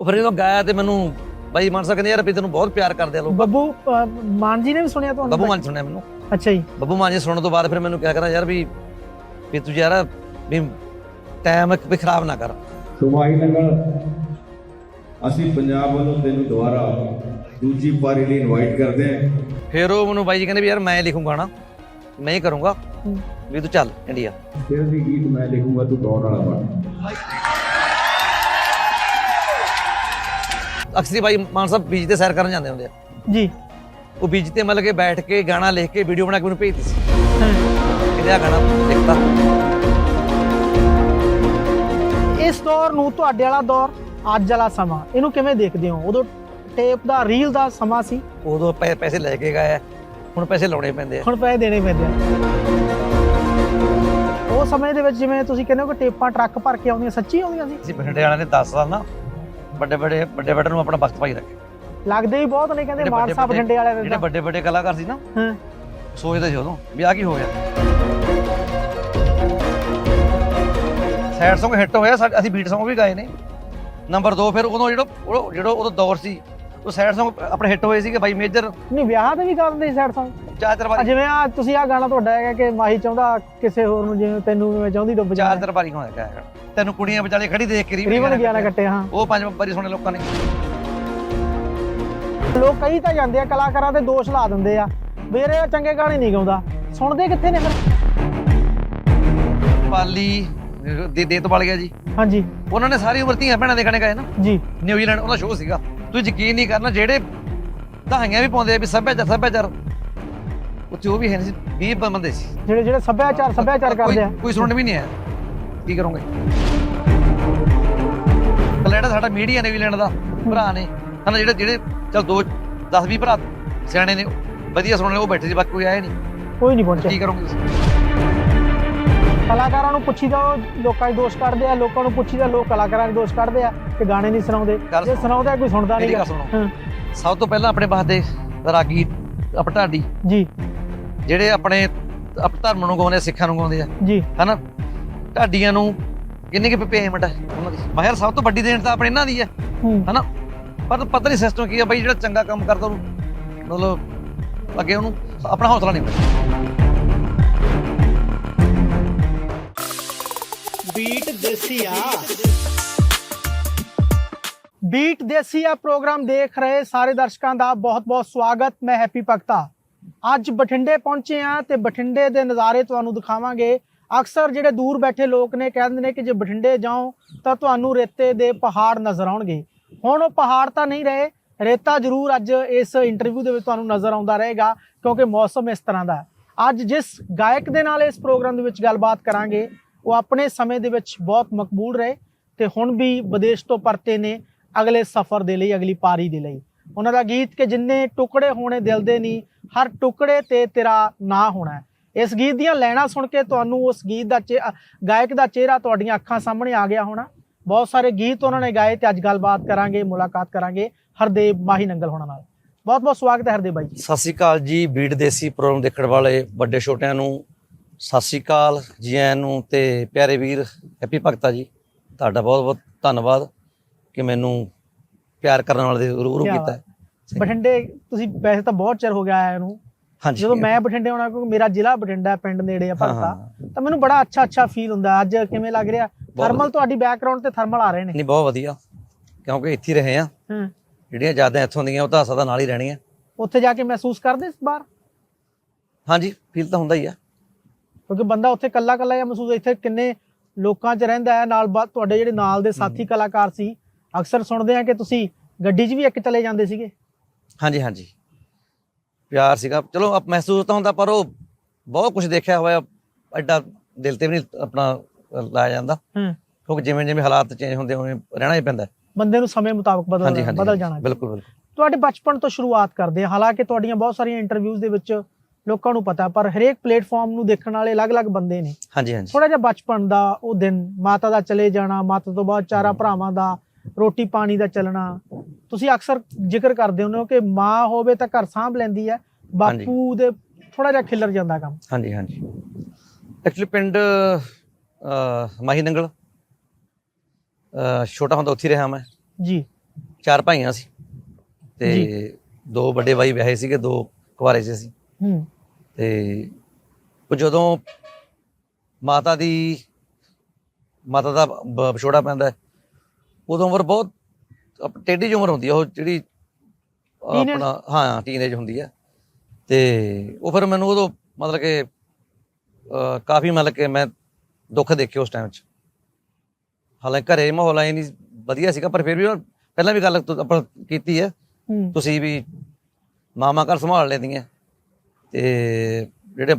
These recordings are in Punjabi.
ਉਹ ਫਿਰ ਜਦੋਂ ਗਾਇਆ ਤੇ ਮੈਨੂੰ ਬਾਈ ਮਾਨਸਾ ਕਹਿੰਦੇ ਯਾਰ ਵੀ ਤੈਨੂੰ ਬਹੁਤ ਪਿਆਰ ਕਰਦੇ ਆ ਲੋਕ। ਬੱਬੂ ਮਾਨ ਜੀ ਨੇ ਵੀ ਸੁਣਿਆ ਤੁਹਾਨੂੰ? ਬੱਬੂ ਮਾਨ ਸੁਣਿਆ ਮੈਨੂੰ। ਅੱਛਾ ਜੀ। ਬੱਬੂ ਮਾਨ ਜੀ ਸੁਣਨ ਤੋਂ ਬਾਅਦ ਫਿਰ ਮੈਨੂੰ ਕਿਹਾ ਕਰਾਂ ਯਾਰ ਵੀ ਵੀ ਤੂੰ ਯਾਰ ਵੀ ਟਾਈਮ ਵੀ ਖਰਾਬ ਨਾ ਕਰ। ਸੁਭਾਈ ਨਗਰ ਅਸੀਂ ਪੰਜਾਬ ਵੱਲੋਂ ਤੈਨੂੰ ਦੁਬਾਰਾ ਦੂਜੀ ਪਾਰੀ ਲਈ ਇਨਵਾਈਟ ਕਰਦੇ ਹਾਂ। ਫਿਰ ਉਹ ਮੈਨੂੰ ਬਾਈ ਜੀ ਕਹਿੰਦੇ ਵੀ ਯਾਰ ਮੈਂ ਲਿਖੂੰਗਾ ਨਾ ਮੈਂ ਹੀ ਕਰੂੰਗਾ। ਹੂੰ। ਵੀ ਤੂੰ ਚੱਲ ਇੰਡੀਆ। ਫਿਰ ਵੀ ਗੀਤ ਮੈਂ ਲਿਖੂੰਗਾ ਤੂੰ ਗਾਉਣ ਵਾਲਾ ਬਣ। ਅਕਸਰੀ ਬਾਈ ਮਾਨ ਸਾਹਿਬ ਬੀਚ ਤੇ ਸੈਰ ਕਰਨ ਜਾਂਦੇ ਹੁੰਦੇ ਆ। ਜੀ। ਉਹ ਬੀਚ ਤੇ ਮਤਲਬ ਕਿ ਬੈਠ ਕੇ ਗਾਣਾ ਲਿਖ ਕੇ ਵੀਡੀਓ ਬਣਾ ਕੇ ਮੈਨੂੰ ਭੇਜਦੀ ਸੀ। ਕਹਿੰਦੇ ਗਾਣਾ ਲਿਖਤਾ। ਇਸ ਦੌਰ ਨੂੰ ਤੁਹਾਡੇ ਵਾਲਾ ਦੌਰ ਅੱਜ ਵਾਲਾ ਸਮਾਂ ਇਹਨੂੰ ਕਿਵੇਂ ਦੇਖਦੇ ਹੋ? ਉਦੋਂ ਟੇਪ ਦਾ ਰੀਲ ਦਾ ਸਮਾਂ ਸੀ? ਉਦੋਂ ਪੈ- ਪੈਸੇ ਲੈ ਕੇ ਗਏ ਆ, ਹੁਣ ਪੈਸੇ ਲਾਉਣੇ ਪੈਂਦੇ ਆ। ਹੁਣ ਪੈਸੇ ਦੇਣੇ ਪੈਂਦੇ ਆ। ਉਹ ਸਮੇਂ ਦੇ ਵਿੱਚ ਜਿਵੇਂ ਤੁਸੀਂ ਕਹਿੰਦੇ ਹੋ ਕਿ ਟੇਪਾਂ ਟਰੱਕ ਭਰ ਕੇ ਆਉਂਦੀਆਂ ਸੱਚੀ ਆਉਂਦੀਆਂ ਸੀ? ਅਸੀਂ ਬਠਿੰਡੇ ਵਾਲਿਆਂ ਨੇ 10 ਸਾਲ ਨਾ ਵੱਡੇ ਵੱਡੇ ਵੱਡੇ ਵੱਡੇ ਨੂੰ ਆਪਣਾ ਵਕਤ ਪਾਈ ਰੱਖੇ। ਲੱਗਦੇ ਵੀ ਬਹੁਤ ਨੇ ਕਹਿੰਦੇ ਮਾਨ ਸਾਹਿਬ ਬਠਿੰਡੇ ਵਾਲੇ ਜਿਹੜੇ ਵੱਡੇ ਵੱਡੇ ਕਲਾਕਾਰ ਸੀ ਨਾ ਹਾਂ। ਸੋਚਦੇ ਸੀ ਉਦੋਂ ਵੀ ਆ ਕੀ ਹੋ ਗਿਆ। ਸੈਡ Song ਹਿੱਟ ਹੋਇਆ ਅਸੀਂ ਬੀਟ Song ਵੀ ਗਾਏ ਨੇ। ਨੰਬਰ 2 ਫਿਰ ਉਦੋਂ ਜਿਹੜਾ ਜਿਹੜਾ ਉਦੋਂ ਦੌਰ ਸੀ ਉਹ ਸੈਡ Song ਆਪਣੇ ਹਿੱਟ ਹੋਏ ਸੀਗੇ ਬਾਈ ਮੇਜਰ। ਨਹੀਂ ਵਿਆਹ ਤੇ ਵੀ ਕਰਦੇ ਸੀ ਸਾਈਡ ਸੌਂਗ ਚਾਰ ਵਾਰੀ ਜਿਵੇਂ ਆ ਤੁਸੀਂ ਆ ਗਾਣਾ ਤੁਹਾਡਾ ਹੈਗਾ ਕਿ ਮਾਹੀ ਚਾਹੁੰਦਾ ਕਿਸੇ ਹੋਰ ਨੂੰ ਜਿਵੇਂ ਤੈਨੂੰ ਮੈਂ ਚਾਹੁੰਦੀ ਡੁੱਬ ਜਾ ਚਾਰ ਵਾਰੀ ਹੋਇਆ ਹੈਗਾ ਤੈਨੂੰ ਕੁੜੀਆਂ ਵਿਚਾਲੇ ਖੜੀ ਦੇਖ ਕੇ ਰੀਵਨ ਰੀਵਨ ਗਿਆ ਨਾ ਕੱਟੇ ਹਾਂ। ਉਹ ਪੰਜ ਵਾਰੀ ਸੁਣੇ ਲੋਕਾਂ ਨੇ। ਲੋਕ ਕਈ ਤਾਂ ਜਾਂਦੇ ਆ ਕਲਾਕਾਰਾਂ ਤੇ ਦੋਸ਼ ਲਾ ਦਿੰਦੇ ਆ। ਇਹ ਚੰਗੇ ਗਾਣੇ ਨਹੀਂ ਗਾਉਂਦਾ। ਸੁਣਦੇ ਕਿੱਥੇ ਨੇ ਫਿਰ? ਪਾਲੀ ਦੇ ਦੇਤ ਵਾਲ ਗਿਆ ਜੀ। ਹਾਂਜੀ। ਉਹਨਾਂ ਨੇ ਸਾਰੀ ਉਮਰ ਧੀਆਂ ਭੈਣਾਂ ਦੇ ਗਾਣੇ ਗਾਏ ਨਾ। ਜੀ। ਨਿਊਜ਼ੀਲੈਂਡ ਉਹਦਾ ਸ਼ੋਅ ਸੀਗਾ। ਤੂੰ ਯਕੀਨ ਨਹੀਂ ਕਰਨਾ ਜਿਹੜੇ ਦਹਾਈਆਂ ਵੀ ਪਾਉਂਦੇ ਆ ਵੀ ਸੱਭਿਆਚਾਰ ਸੱਭਿਆਚਾਰ ਉੱਥੇ ਉਹ ਵੀ ਹੈ ਨਹੀਂ ਸੀ 20 ਬੰਦੇ ਸੀ। ਜਿਹੜੇ ਜਿਹੜੇ ਸੱਭਿਆਚਾਰ ਸੱਭਿਆਚਾਰ ਕੋਈ- ਕਰਦੇ ਆ। ਕੋਈ ਸੁਣਨ ਵੀ ਨਹੀਂ ਆਇਆ। ਕੀ ਕਰੋਗੇ? ਕਲੇਡਾ ਸਾਡਾ ਮੀਡੀਆ ਨਿਊਜ਼ੀਲੈਂਡ ਦਾ ਭਰਾ ਨੇ। ਹਨਾ ਜਿਹੜੇ ਜਿਹੜੇ ਚਲ ਦੋ 10 20 ਭਰਾ ਸਿਆਣੇ ਨੇ ਵਧੀਆ ਸੁਣਨ ਉਹ ਬੈਠੇ ਸੀ ਬਾਕੀ ਕੋਈ ਆਇਆ ਨਹੀਂ। ਕੋਈ ਨਹੀਂ ਪਹੁੰਚਿਆ। ਕੀ ਕਰੋਗੇ ਤੁਸੀਂ? ਕਲਾਕਾਰਾਂ ਨੂੰ ਪੁੱਛੀਦਾ ਉਹ ਲੋਕਾਂ ਦੇ ਦੋਸ਼ ਕੱਢਦੇ ਆ ਲੋਕਾਂ ਨੂੰ ਪੁੱਛੀਦਾ ਲੋਕ ਕਲਾਕਾਰਾਂ ਦੇ ਦੋਸ਼ ਕੱਢਦੇ ਆ ਕਿ ਗਾਣੇ ਨਹੀਂ ਸੁਣਾਉਂਦੇ। ਜੇ ਸੁਣੋ। ਸੁਣਾਉਂਦਾ ਕੋਈ ਸੁਣਦਾ ਨਹੀਂ ਸਭ ਤੋਂ ਪਹਿਲਾਂ ਆਪਣੇ ਵਾਸਤੇ ਰਾਗੀ ਅਪ ਢਾਡੀ। ਜੀ। ਜਿਹੜੇ ਆਪਣੇ ਧਰਮ ਨੂੰ ਗਾਉਂਦੇ ਸਿੱਖਾਂ ਨੂੰ ਗਾਉਂਦੇ ਆ। ਜੀ। ਹਨਾ? ਢਾਡੀਆਂ ਨੂੰ ਕਿੰਨੀ ਕਿ ਪੇਮੈਂਟ ਹੈ ਉਹਨਾਂ ਦੀ? ਬਾਹਰ ਸਭ ਤੋਂ ਵੱਡੀ ਦੇਣ ਤਾਂ ਆਪਣੇ ਇਹਨਾਂ ਦੀ ਹੈ। ਹਨਾ? ਪਰ ਪਤਾ ਨਹੀਂ ਸਿਸਟਮ ਕੀ ਹੈ ਬਈ ਜਿਹੜਾ ਚੰਗਾ ਕੰਮ ਕਰਦਾ ਉਹਨੂੰ ਮਤਲਬ ਅੱਗੇ ਉਹਨੂੰ। ਆਪਣਾ ਹੌਸਲਾ ਨਹੀਂ ਮਿਲਦਾ। ਬੀਟ ਦੇਸੀਆ। ਬੀਟ ਦੇਸੀਆ ਪ੍ਰੋਗਰਾਮ ਦੇਖ ਰਹੇ ਸਾਰੇ ਦਰਸ਼ਕਾਂ ਦਾ ਬਹੁਤ-ਬਹੁਤ ਸਵਾਗਤ। ਮੈਂ ਹੈਪੀ ਭਗਤਾ। ਅੱਜ ਬਠਿੰਡੇ ਪਹੁੰਚੇ ਆ ਤੇ ਬਠਿੰਡੇ ਦੇ ਨਜ਼ਾਰੇ ਤੁਹਾਨੂੰ ਦਿਖਾਵਾਂਗੇ। ਅਕਸਰ ਜਿਹੜੇ ਦੂਰ ਬੈਠੇ ਲੋਕ ਨੇ, ਕਹਿੰਦੇ ਨੇ ਕਿ ਜੇ ਬਠਿੰਡੇ ਜਾਓ ਤਾਂ ਤੁਹਾਨੂੰ ਰੇਤੇ ਦੇ ਪਹਾੜ ਨਜ਼ਰ ਆਉਣਗੇ। ਹੁਣ ਉਹ ਪਹਾੜ ਤਾਂ ਨਹੀਂ ਰਹੇ, ਰੇਤਾ ਜ਼ਰੂਰ ਅੱਜ ਇਸ ਇੰਟਰਵਿਊ ਦੇ ਵਿੱਚ ਤੁਹਾਨੂੰ ਨਜ਼ਰ ਆਉਂਦਾ ਰਹੇਗਾ, ਕਿਉਂਕਿ ਮੌਸਮ ਇਸ ਤਰ੍ਹਾਂ ਦਾ ਹੈ। ਅੱਜ ਜਿਸ ਗਾਇਕ ਦੇ ਨਾਲ ਇਸ ਪ੍ਰੋਗਰਾਮ ਦੇ ਵਿੱਚ ਗੱਲਬਾਤ ਕਰਾਂਗੇ, ਉਹ ਆਪਣੇ ਸਮੇਂ ਦੇ ਵਿੱਚ ਬਹੁਤ ਮਕਬੂਲ ਰਹੇ ਤੇ ਹੁਣ ਵੀ ਵਿਦੇਸ਼ ਤੋਂ ਪਰਤੇ ਨੇ ਅਗਲੇ ਸਫ਼ਰ ਦੇ ਲਈ, ਅਗਲੀ ਪਾਰੀ ਦੇ ਲਈ। ਉਹਨਾਂ ਦਾ ਗੀਤ ਕਿ ਜਿੰਨੇ ਟੁਕੜੇ ਹੋਣੇ ਦਿਲ ਦੇ ਨਹੀਂ ਹਰ ਟੁਕੜੇ ਤੇ ਤੇਰਾ ਨਾਂ ਹੋਣਾ ਇਸ ਗੀਤ ਦੀਆਂ ਲੈਣਾ ਸੁਣ ਕੇ ਤੁਹਾਨੂੰ ਉਸ ਗੀਤ ਦਾ ਗਾਇਕ ਦਾ ਚਿਹਰਾ ਤੁਹਾਡੀਆਂ ਅੱਖਾਂ ਸਾਹਮਣੇ ਆ ਗਿਆ ਹੋਣਾ। ਬਹੁਤ ਸਾਰੇ ਗੀਤ ਉਹਨਾਂ ਨੇ ਗਾਏ ਤੇ ਅੱਜ ਗੱਲਬਾਤ ਕਰਾਂਗੇ ਮੁਲਾਕਾਤ ਕਰਾਂਗੇ ਹਰਦੇਵ ਮਾਹੀ ਨੰਗਲ ਹੋਣਾ ਨਾਲ। ਬਹੁਤ ਬਹੁਤ ਸਵਾਗਤ ਹੈ ਹਰਦੇਵ ਬਾਈ ਜੀ। ਸਤਿ ਸ਼੍ਰੀ ਅਕਾਲ ਜੀ ਬੀਟ ਦੇਸੀ ਪ੍ਰੋਗਰਾਮ ਦੇਖਣ ਵਾਲੇ ਵੱਡੇ ਛੋਟਿਆਂ ਨੂੰ। ਸਤਿ ਸ਼੍ਰੀ ਅਕਾਲ ਜੀ ਆਇਆਂ ਨੂੰ ਤੇ ਪਿਆਰੇ ਵੀਰ ਹੈਪੀ ਭਗਤਾ ਜੀ ਤੁਹਾਡਾ ਬਹੁਤ ਬਹੁਤ ਧੰਨਵਾਦ ਕਿ ਮੈਨੂੰ ਪਿਆਰ ਕਰਨ ਵਾਲੇ ਦੇ ਰੂਰੂ ਕੀਤਾ। ਬਠਿੰਡੇ ਤੁਸੀਂ ਵੈਸੇ ਤਾਂ ਬਹੁਤ ਚਿਰ ਹੋ ਗਿਆ ਆਇਆ ਨੂੰ। ਜਦੋਂ ਮੈਂ ਬਠਿੰਡੇ ਆਉਣਾ ਕਿਉਂਕਿ ਮੇਰਾ ਜ਼ਿਲ੍ਹਾ ਬਠਿੰਡਾ ਪਿੰਡ ਨੇੜੇ ਆ ਭਗਤਾ। ਤਾਂ ਮੈਨੂੰ ਬੜਾ ਅੱਛਾ ਅੱਛਾ ਫੀਲ ਹੁੰਦਾ। ਅੱਜ ਕਿਵੇਂ ਲੱਗ ਰਿਹਾ? ਥਰਮਲ ਤੁਹਾਡੀ ਬੈਕਗ੍ਰਾਉਂਡ ਤੇ ਥਰਮਲ ਆ ਰਹੇ ਨੇ। ਨਹੀਂ ਬਹੁਤ ਵਧੀਆ। ਕਿਉਂਕਿ ਇੱਥੇ ਰਹੇ ਆ ਹਾਂ। ਜਿਹੜੀਆਂ ਯਾਦਾਂ ਇੱਥੋਂ ਦੀਆਂ ਉਹ ਤਾਂ ਸਦਾ ਨਾਲ ਹੀ ਰਹਿਣੀਆਂ। ਉੱਥੇ ਜਾ ਕੇ ਮਹਿਸੂਸ ਕਰਦੇ ਇਸ ਬਾਰ ਹਾਂਜੀ ਫੀਲ ਤਾਂ ਹੁੰਦਾ ਹੀ ਆ। ਕਿਉਂਕਿ ਬੰਦਾ ਉੱਥੇ ਕੱਲਾ ਕੱਲਾ ਜਾਂ ਮਹਿਸੂਸ ਇੱਥੇ ਕਿੰਨੇ ਲੋਕਾਂ 'ਚ ਰਹਿੰਦਾ ਹੈ ਨਾਲ ਤੁਹਾਡੇ ਜਿਹੜੇ ਨਾਲ ਦੇ ਸਾਥੀ ਕਲਾਕਾਰ ਸੀ ਅਕਸਰ ਸੁਣਦੇ ਆ ਕਿ ਤੁਸੀਂ ਗੱਡੀ 'ਚ ਵੀ ਇੱਕ ਚਲੇ ਜਾਂਦੇ ਸੀਗੇ। ਹਾਂਜੀ ਹਾਂਜੀ। ਪਿਆਰ ਸੀਗਾ। ਚਲੋ ਅਪ ਮਹਿਸੂਸ ਤਾਂ ਹੁੰਦਾ ਪਰ ਉਹ ਬਹੁਤ ਕੁਝ ਦੇਖਿਆ ਹੋਇਆ ਐਡਾ ਦਿਲ ਤੇ ਵੀ ਨਹੀਂ ਆਪਣਾ ਲਾਇਆ ਜਾਂਦਾ। ਹਾਂ। ਕਿਉਂਕਿ ਜਿਵੇਂ ਜਿਵੇਂ ਹਾਲਾਤ ਚੇਂਜ ਹੁੰਦੇ ਉਵੇਂ ਰਹਿਣਾ ਹੀ ਪੈਂਦਾ। ਬੰਦੇ ਨੂੰ ਸਮੇਂ ਮੁਤਾਬਕ ਬਦਲ ਬਦਲ ਜਾਣਾ ਬਿਲਕੁਲ ਬਿਲਕੁਲ। ਤੁਹਾਡੇ ਬਚਪਨ ਤੋਂ ਸ਼ੁਰੂਆਤ ਕਰਦੇ ਹਾਲਾਂਕਿ ਤੁਹਾਡੀਆਂ ਬਹੁਤ ਸਾਰੀਆਂ ਇੰਟਰਵਿਊਜ਼ ਦੇ ਵਿੱਚ ਲੋਕਾਂ ਨੂੰ ਪਤਾ ਪਰ ਹਰੇਕ ਪਲੇਟਫਾਰਮ ਨੂੰ ਦੇਖਣ ਵਾਲੇ ਅਲੱਗ-ਅਲੱਗ ਬੰਦੇ ਨੇ। ਹਾਂਜੀ ਹਾਂਜੀ। ਥੋੜਾ ਜਿਹਾ ਬਚਪਨ ਦਾ ਉਹ ਦਿਨ ਮਾਤਾ ਦਾ ਚਲੇ ਜਾਣਾ ਮਾਤਾ ਤੋਂ ਬਾਅਦ ਚਾਰਾ ਭਰਾਵਾਂ ਦਾ ਰੋਟੀ ਪਾਣੀ ਦਾ ਚੱਲਣਾ। ਤੁਸੀਂ ਅਕਸਰ ਜ਼ਿਕਰ ਕਰਦੇ ਹੁੰਦੇ ਹੋ ਕਿ ਮਾਂ ਹੋਵੇ ਤਾਂ ਘਰ ਸਾਂਭ ਲੈਂਦੀ ਹੈ ਬਾਪੂ ਦੇ ਥੋੜਾ ਜਿਹਾ ਖਿੱਲਰ ਜਾਂਦਾ ਕੰਮ। ਹਾਂਜੀ ਹਾਂਜੀ। ਐਕਚੁਅਲੀ ਪਿੰਡ ਅ, ਮਾਹੀ ਨੰਗਲ ਅ, ਛੋਟਾ ਹੁੰਦਾ ਉੱਥੇ ਰਿਹਾ ਮੈਂ। ਜੀ। ਚਾਰ ਭਾਈਆਂ ਸੀ। ਤੇ ਦੋ ਵੱਡੇ ਭਾਈ ਵਿਆਹੇ ਸੀਗੇ ਦੋ ਕੁਆਰੇ ਸੀ। ਅਸੀਂ ਹੂੰ। ਤੇ ਉਹ ਜਦੋਂ ਮਾਤਾ ਦੀ ਮਾਤਾ ਦਾ ਵਿਛੋੜਾ ਪੈਂਦਾ ਉਦੋਂ ਉਮਰ ਬਹੁਤ ਅਪ- ਟੇਢੀ ਜਿਹੀ ਉਮਰ ਹੁੰਦੀ ਹੈ ਉਹ ਜਿਹੜੀ? ਆਪਣਾ ਹਾਂ ਟੀਨੇਜ ਹੁੰਦੀ ਹੈ ਤੇ ਉਹ ਫਿਰ ਮੈਨੂੰ ਉਦੋਂ ਮਤਲਬ ਕਿ ਕਾਫੀ ਮਤਲਬ ਕਿ ਮੈਂ ਦੁੱਖ ਦੇਖੇ ਉਸ ਟਾਈਮ 'ਚ। ਹਾਲਾਂਕਿ ਘਰੇ ਮਾਹੌਲ ਐ ਨਹੀਂ ਵਧੀਆ ਸੀਗਾ ਪਰ ਫਿਰ ਵੀ ਉਹ ਪਹਿਲਾਂ ਵੀ ਗੱਲ ਤੁ- ਆਪਾਂ ਕੀਤੀ ਹੈ ਹੂੰ। ਤੁਸੀਂ ਵੀ ਮਾਮਾ ਘਰ ਸੰਭਾਲ ਲੈਂਦੀਆਂ। ਤੇ ਜਿਹੜੇ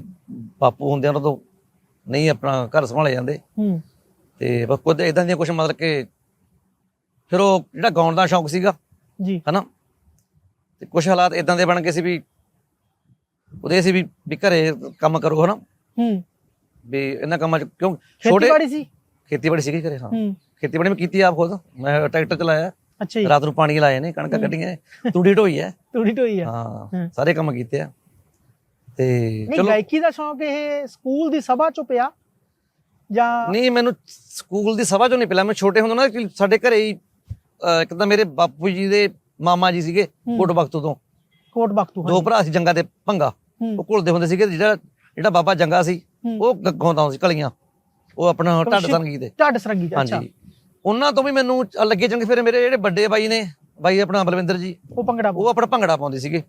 ਬਾਪੂ ਹੁੰਦੇ ਆ ਉਹਨਾਂ ਤੋਂ ਨਹੀਂ ਆਪਣਾ ਘਰ ਸੰਭਾਲੇ ਜਾਂਦੇ। ਹੂੰ। ਤੇ ਬਸ ਕੁਝ ਇਦਾਂ ਦੀਆਂ ਕੁਝ ਮਤਲਬ ਕਿ ਫਿਰ ਉਹ ਜਿਹੜਾ ਗਾਉਣ ਦਾ ਸ਼ੌਂਕ ਸੀਗਾ ਜੀ। ਹਨਾ? ਤੇ ਕੁਝ ਹਾਲਾਤ ਇਦਾਂ ਦੇ ਬਣ ਗਏ ਸੀ ਵੀ ਉਹਦੇ ਸੀ ਵੀ ਵੀ ਘਰੇ ਕੰਮ ਕਰੋ ਹਨਾ? ਹੂੰ। ਵੀ ਇਹਨਾਂ ਕੰਮਾਂ ਚ ਕਿਉਂ ਛੋਟੇ ਖੇਤੀਬਾੜੀ ਸੀ? ਖੇਤੀਬਾੜੀ ਸੀਗੀ ਘਰੇ ਹਾਂ। ਖੇਤੀਬਾੜੀ ਮੈਂ ਕੀਤੀ ਆਪ ਖੁਦ। ਮੈਂ ਟਰੈਕਟਰ ਚਲਾਇਆ। ਅੱਛਾ ਜੀ। ਰਾਤ ਨੂੰ ਪਾਣੀ ਲਾਏ ਨੇ ਕਣਕਾਂ ਕੱਢੀਆਂ ਤੂੜੀ ਢੋਈ ਹੈ। ਤੂੜੀ ਢੋਈ ਆ ਹਾਂ। ਸਾਰੇ ਕੰਮ ਕੀਤੇ ਆ। ਤੇ ਨਹੀਂ ਚਲੋ। ਗਾਇਕੀ ਦਾ ਸ਼ੌਂਕ ਇਹ ਸਕੂਲ ਦੀ ਸਭਾ ਚੋਂ ਪਿਆ ਜਾਂ ਨਹੀਂ ਮੈਨੂੰ ਸਕੂਲ ਦੀ ਸਭਾ ਚੋਂ ਨਹੀਂ ਪਿਲਾ ਮੈਂ ਛੋਟੇ ਹੁੰਦੇ ਨਾ ਸਾਡੇ ਘਰੇ ਹੀ ਇੱਕ ਤਾਂ ਮੇਰੇ ਬਾਪੂ ਜੀ ਦੇ ਮਾਮਾ ਜੀ ਸੀਗੇ। ਕੋਟ ਬਖਤੂ ਤੋਂ। ਕੋਟ ਬਖਤੂ ਦੋ ਭਰਾ ਸੀ ਜੰਗਾ ਤੇ ਭੰਗਾ। ਉਹ ਘੁਲਦੇ ਹੁੰਦੇ ਸੀਗੇ ਜਿਹੜਾ ਜਿਹੜਾ ਬਾਬਾ ਜੰਗਾ ਸੀ। ਉਹ ਗਾਉਂਦਾ ਹੁੰਦਾ ਸੀ ਕਲੀਆਂ। ਉਹ ਆਪਣਾ ਢੱਡ ਸੰਗੀਤ ਦੇ। ਢੱਡ ਸਰੰਗੀ ਦਾ, ਅੱਛਾ। ਹਾਂਜੀ ਉਹਨਾਂ ਤੋਂ ਵੀ ਮੈਨੂੰ ਲੱਗੇ ਚੰਗੇ। ਫਿਰ ਮੇਰੇ ਜਿਹੜੇ ਵੱਡੇ ਬਾਈ ਨੇ ਬਾਈ ਆਪਣਾ ਬਲਵਿੰਦਰ ਜੀ ਉਹ ਭੰਗੜਾ ਉਹ ਆਪਣਾ ਭੰਗੜਾ ਪਾਉਂਦੇ ਸੀਗੇ।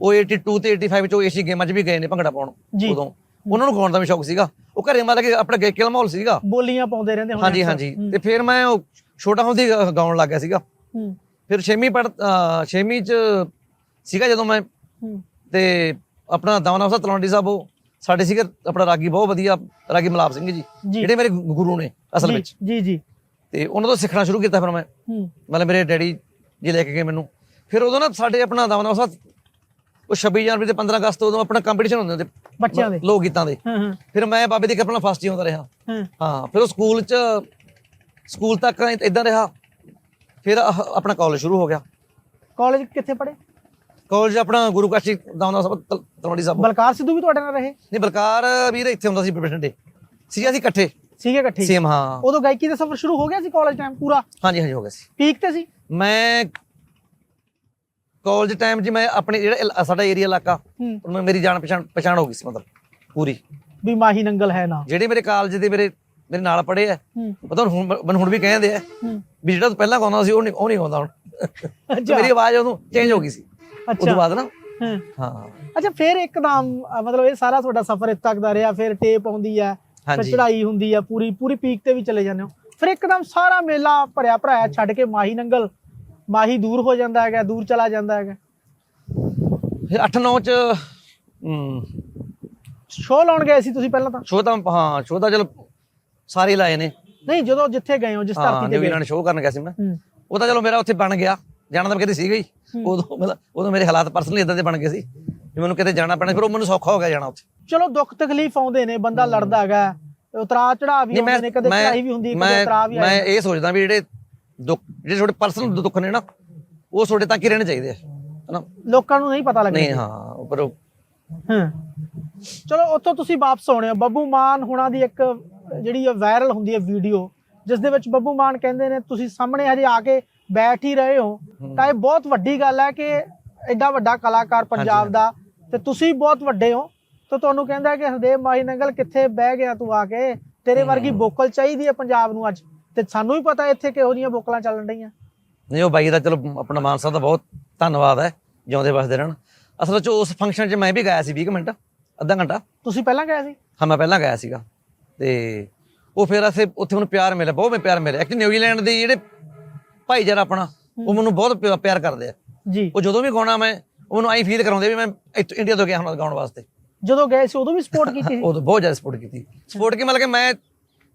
ਉਹ 82 ਤੇ 85 ਚ ਉਹ ਏਸ਼ੀ ਗੇਮਾਂ 'ਚ ਵੀ ਗਏ ਨੇ ਭੰਗੜਾ ਪਾਉਣ। ਉਦੋਂ। ਉਹਨਾਂ ਨੂੰ ਗਾਉਣ ਦਾ ਵੀ ਸ਼ੌਕ ਸੀਗਾ। ਉਹ ਘਰੇ ਮਤਲਬ ਕਿ ਆਪਣਾ ਗਾਇਕੀ ਦਾ ਮਾਹੌਲ ਸੀਗਾ। ਬੋਲੀਆਂ ਪਾਉਂਦੇ ਰਹਿੰਦੇ ਹੋਣੇ ਹਾਂਜੀ। ਹਾਂਜੀ। ਤੇ ਫਿਰ ਮੈਂ ਉਹ ਛੋਟਾ ਹੁੰਦੀ ਗਾਉਣ ਲੱਗ ਗਿਆ ਸੀਗਾ। ਹੂੰ। ਫਿਰ 6ਵੀਂ ਪੜ 6ਵੀਂ ਚ ਸੀਗਾ ਜਦੋਂ ਮੈਂ। ਹੂੰ। ਤੇ ਆਪਣਾ ਦਮਨਾ ਸਾਹਿਬ ਤਲਵੰਡੀ ਸਾਹਿਬ ਉਹ ਸਾਡੇ ਸੀਗੇ ਆਪਣਾ ਰਾਗੀ ਬਹੁਤ ਵਧੀਆ ਰਾਗੀ ਮਲਾਪ ਸਿੰਘ ਜੀ। ਜਿਹੜੇ ਮੇਰੇ ਗੁਰੂ ਨੇ ਅਸਲ ਵਿੱਚ। ਜੀ ਜੀ। ਤੇ ਉਹਨਾਂ ਤੋਂ ਸਿੱਖਣਾ ਸ਼ੁਰੂ ਕੀਤਾ ਫਿਰ ਮੈਂ। ਹੂੰ। ਮਤਲਬ ਮੇਰੇ ਡੈਡੀ ਜੀ ਲੈ ਕੇ ਗਏ ਮੈਨੂੰ। ਫਿਰ ਉਦੋਂ ਨਾ ਸਾਡੇ ਆਪਣਾ ਦਮਨਾ ਸਾਹਿਬ ਉਹ 26 ਜਨਵਰੀ ਤੇ 15 ਅਗਸਤ ਉਦੋਂ ਆਪਣਾ ਕੰਪੀਟੀਸ਼ਨ ਹੁੰਦੇ ਹੁੰਦੇ ਬੱਚਿਆਂ ਦੇ। ਲੋਕ ਗੀਤਾਂ ਦੇ। ਹਾਂ ਹਾਂ। ਫਿਰ ਮੈਂ ਬਾਬੇ ਦੀ ਨਾਲ ਫਸਟ ਹੀ ਹੁੰਦਾ ਰਿਹਾ। ਹਾਂ। ਹਾਂ ਫਿਰ ਉਹ ਸਕੂਲ ਚ ਸਕੂਲ ਤੱਕ ਇਦਾਂ ਰਿਹਾ। ਫਿਰ ਆਹ ਆਪਣਾ ਕਾਲਜ ਸ਼ੁਰੂ ਹੋ ਗਿਆ। ਕਾਲਜ ਕਿੱਥੇ ਪੜ੍ਹੇ? ਕਾਲਜ ਆਪਣਾ ਗੁਰੂ ਕਾਸ਼ੀ ਦਾਉਣਾ ਸਾਹਿਬ ਤਲ- ਤਲਵੰਡੀ ਸਾਹਿਬ। ਬਲਕਾਰ ਸਿੱਧੂ ਵੀ ਤੁਹਾਡੇ ਨਾਲ ਰਹੇ? ਨਹੀਂ ਬਲਕਾਰ ਵੀਰ ਇੱਥੇ ਹੁੰਦਾ ਸੀ ਬਠਿੰਡੇ ਸੀ ਅਸੀਂ ਇਕੱਠੇ। ਸੀਗੇ ਇਕੱਠੇ ਸੇਮ ਹਾਂ। ਉਦੋਂ ਗਾਇਕੀ ਦਾ ਸਫ਼ਰ ਸ਼ੁਰੂ ਹੋ ਗਿਆ ਸੀ ਕਾਲਜ ਟਾਈਮ ਪੂਰਾ? ਹਾਂਜੀ ਹਾਂਜੀ ਹੋ ਗਿਆ ਸੀ। ਪੀਕ ਤੇ ਸੀ? ਮੈਂ ਕਾਲਜ ਟਾਈਮ 'ਚ ਮੈਂ ਆਪਣੇ ਜਿਹੜਾ ਇਲਾ- ਸਾਡਾ ਏਰੀਆ ਇਲਾਕਾ ਹੂੰ। ਉਹਨਾਂ ਮੇਰੀ ਜਾਣ ਪਛਾਣ ਪਛਾਣ ਹੋ ਗਈ ਸੀ ਮਤਲਬ ਪੂਰੀ। ਵੀ ਮਾਹੀ ਨੰਗਲ ਹੈ ਨਾ। ਜਿਹੜੇ ਮੇਰੇ ਕਾਲਜ ਦੇ ਮੇਰੇ ਮੇਰੇ ਨਾਲ ਪੜ੍ਹੇ ਆ। ਹੂੰ। ਉਹ ਤਾਂ ਹੁਣ ਮੈਨੂੰ ਹੁਣ ਵੀ ਕਹਿੰਦੇ ਆ ਵੀ ਜਿਹੜਾ ਤੂੰ ਪਹਿਲਾਂ ਗਾਉਂਦਾ ਸੀ ਉਹ ਨਹੀਂ ਉਹ ਨਹੀਂ ਗਾਉਂਦਾ ਹੁਣ। ਮੇਰੀ ਆਵਾਜ਼ ਉਦੋਂ ਚੇਂਜ ਹੋ ਗਈ ਸੀ। ਤੋਂ ਬਾਅਦ ਨਾ। ਹਾਂ। ਅੱਛਾ ਫਿਰ ਇੱਕਦਮ ਮਤਲਬ ਇਹ ਸਾਰਾ ਤੁਹਾਡਾ ਸਫ਼ਰ ਇੱਥੇ ਤੱਕ ਦਾ ਰਿਹਾ ਫਿਰ ਟੇਪ ਆਉਂਦੀ ਹੈ ਫਿਰ। ਚੜਾਈ ਹੁੰਦੀ ਹੈ ਪੂਰੀ ਪੂਰੀ ਪੀਕ ਤੇ ਵੀ ਚਲੇ ਜਾਂਦੇ ਹੋ। ਫਿਰ ਇੱਕਦਮ ਸਾਰਾ ਮੇਲਾ ਭਰਿਆ ਭਰਾਇਆ ਛੱਡ ਕੇ ਮਾਹੀ ਨੰਗਲ ਮਾਹੀ ਦੂਰ ਹੋ ਜਾਂਦਾ ਹੈਗਾ ਦੂਰ ਚਲਾ ਜਾਂਦਾ ਹੈਗਾ। ਫਿਰ 8 9 ਚ ਸ਼ੋਅ ਲਾਉਣ ਗਏ ਸੀ ਤੁਸੀਂ ਪਹਿਲਾਂ ਤਾਂ? ਸ਼ੋਅ ਤਾਂ ਹਾਂ ਸ਼ੋਅ ਤਾਂ ਚਲੋ ਸਾਰੇ ਲਾਏ ਨੇ। ਨਹੀਂ ਜਦੋਂ ਜਿੱਥੇ ਗਏ ਹੋ ਜਿਸ ਧਰਤੀ ਤੇ ਗਏ ਨਿਊਜ਼ੀਲੈਂਡ ਸ਼ੋਅ ਕਰਨ ਗਿਆ ਸੀ ਮੈਂ। ਉਹ ਤਾਂ ਚਲੋ ਮੇਰਾ ਉੱਥੇ ਬਣ ਗਿਆ। ਜਾਣਾ ਤਾਂ ਕਿਤੇ ਸੀਗਾ ਹੀ। ਉਦੋਂ ਮਤਲਬ ਉਦੋਂ ਮੇਰੇ ਹਾਲਾਤ ਪਰਸਨਲੀ ਇਦਾਂ ਦੇ ਬਣ ਗਏ ਸੀ ਵੀ ਮੈਨੂੰ ਕਿਤੇ ਜਾਣਾ ਪੈਣਾ ਫਿਰ ਉਹ ਮੈਨੂੰ ਸੌਖਾ ਹੋ ਗਿਆ ਜਾਣਾ ਉੱਥੇ। ਚਲੋ ਦੁੱਖ ਤਕਲੀਫ ਆਉਂਦੇ ਨੇ ਬੰਦਾ ਲੜਦਾ ਹੈਗਾ। ਉਤਰਾ ਚੜਾ ਵੀ ਆਉਂਦੇ ਨੇ ਕਦੇ ਚੜਾਈ ਵੀ ਹੁੰਦੀ ਹੈ ਕਦੇ ਉਤਰਾ ਵੀ ਮੈਂ ਇਹ ਸੋਚਦਾ ਵੀ ਜਿਹੜੇ ਦੁੱਖ ਜਿਹੜੇ ਤੁਹਾਡੇ ਪਰਸਨਲ ਦੁੱਖ ਨੇ ਨਾ ਉਹ ਤੁਹਾਡੇ ਤੱਕ ਹੀ ਰਹਿਣੇ ਚਾਹੀਦੇ ਆ ਹਨਾ? ਲੋਕਾਂ ਨੂੰ ਨਹੀਂ ਪਤਾ ਲੱਗਦਾ ਨਹੀਂ ਹਾਂ ਪਰ ਹਾਂ। ਚਲੋ ਉੱਥੋਂ ਤੁਸੀਂ ਵਾਪਸ ਆਉਣੇ ਹੋ। ਬੱਬੂ ਮਾਨ ਹੁਣਾਂ ਦੀ ਇੱਕ ਜਿਹੜੀ ਵਾਇਰਲ ਹੁੰਦੀ ਹੈ ਵੀਡੀਓ ਜਿਸ ਦੇ ਵਿੱਚ ਬੱਬੂ ਮਾਨ ਕਹਿੰਦੇ ਨੇ ਤੁਸੀਂ ਸਾਹਮਣੇ ਹਜੇ ਆ ਕੇ ਬੈਠ ਹੀ ਰਹੇ ਹੋ। ਤਾਂ ਇਹ ਬਹੁਤ ਵੱਡੀ ਗੱਲ ਹੈ ਕਿ ਐਡਾ ਵੱਡਾ ਕਲਾਕਾਰ ਪੰਜਾਬ ਦਾ ਤੇ ਤੁਸੀਂ ਬਹੁਤ ਵੱਡੇ ਹੋ ਤਾਂ ਤੁਹਾਨੂੰ ਕਹਿੰਦਾ ਕਿ ਹਰਦੇਵ ਮਾਹੀ ਨੰਗਲ ਕਿੱਥੇ ਬਹਿ ਗਿਆ ਤੂੰ ਆ ਕੇ? ਤੇਰੇ ਵਰਗੀ ਬੋਕਲ ਚਾਹੀਦੀ ਹੈ ਪੰਜਾਬ ਨੂੰ ਅੱਜ। ਤੇ ਸਾਨੂੰ ਵੀ ਪਤਾ ਇੱਥੇ ਕਿਹੋ ਜਿਹੀਆਂ ਬੋਕਲਾਂ ਚੱਲਣ ਰਹੀਆਂ ਨਹੀਂ ਉਹ ਬਾਈ ਦਾ ਚਲੋ ਆਪਣਾ ਮਾਨ ਸਾਹਿਬ ਦਾ ਬਹੁਤ ਧੰਨਵਾਦ ਹੈ ਜਿਉਂਦੇ ਵਸਦੇ ਰਹਿਣ। ਅਸਲ ਵਿੱਚ ਉਸ ਫੰਕਸ਼ਨ 'ਚ ਮੈਂ ਵੀ ਗਾਇਆ ਸੀ 20 ਕੁ ਮਿੰਟ ਅੱਧਾ ਘੰਟਾ। ਤੁਸੀਂ ਪਹਿਲਾਂ ਗਏ ਸੀ? ਹਾਂ ਮੈਂ ਪਹਿਲਾਂ ਗਿਆ ਸੀਗਾ। ਤੇ ਉਹ ਫਿਰ ਅਸੀਂ ਉੱਥੇ ਮੈਨੂੰ ਪਿਆਰ ਮਿਲਿਆ ਬਹੁਤ ਮੈਨੂੰ ਪਿਆਰ ਮਿਲਿਆ। ਐਕਚੁਅਲੀ ਨਿਊਜ਼ੀਲੈਂਡ ਦੇ ਜਿਹੜੇ ਭਾਈਚਾਰਾ ਆਪਣਾ ਉਹ ਮੈਨੂੰ ਬਹੁਤ ਪਿਆ- ਪਿਆਰ ਕਰਦੇ ਆ। ਜੀ। ਉਹ ਜਦੋਂ ਵੀ ਗਾਉਣਾ ਮੈਂ ਉਹ ਮੈਨੂੰ ਆਈ ਫੀਲ ਕਰਾਉਂਦੇ ਵੀ ਮੈਂ ਇੱਥੋਂ ਇੰਡੀਆ ਤੋਂ ਗਿਆ ਹੁਣ ਗਾਉਣ ਵਾਸਤੇ। ਜਦੋਂ ਗਏ ਸੀ ਉਦੋਂ ਵੀ ਸਪੋਰਟ ਕੀਤੀ ਸੀ? ਉਹ ਬਹੁਤ ਜ਼ਿਆਦਾ ਸਪੋਰਟ ਕੀਤੀ। ਸਪੋਰਟ ਕੀ ਮਤਲਬ ਕਿ ਮੈਂ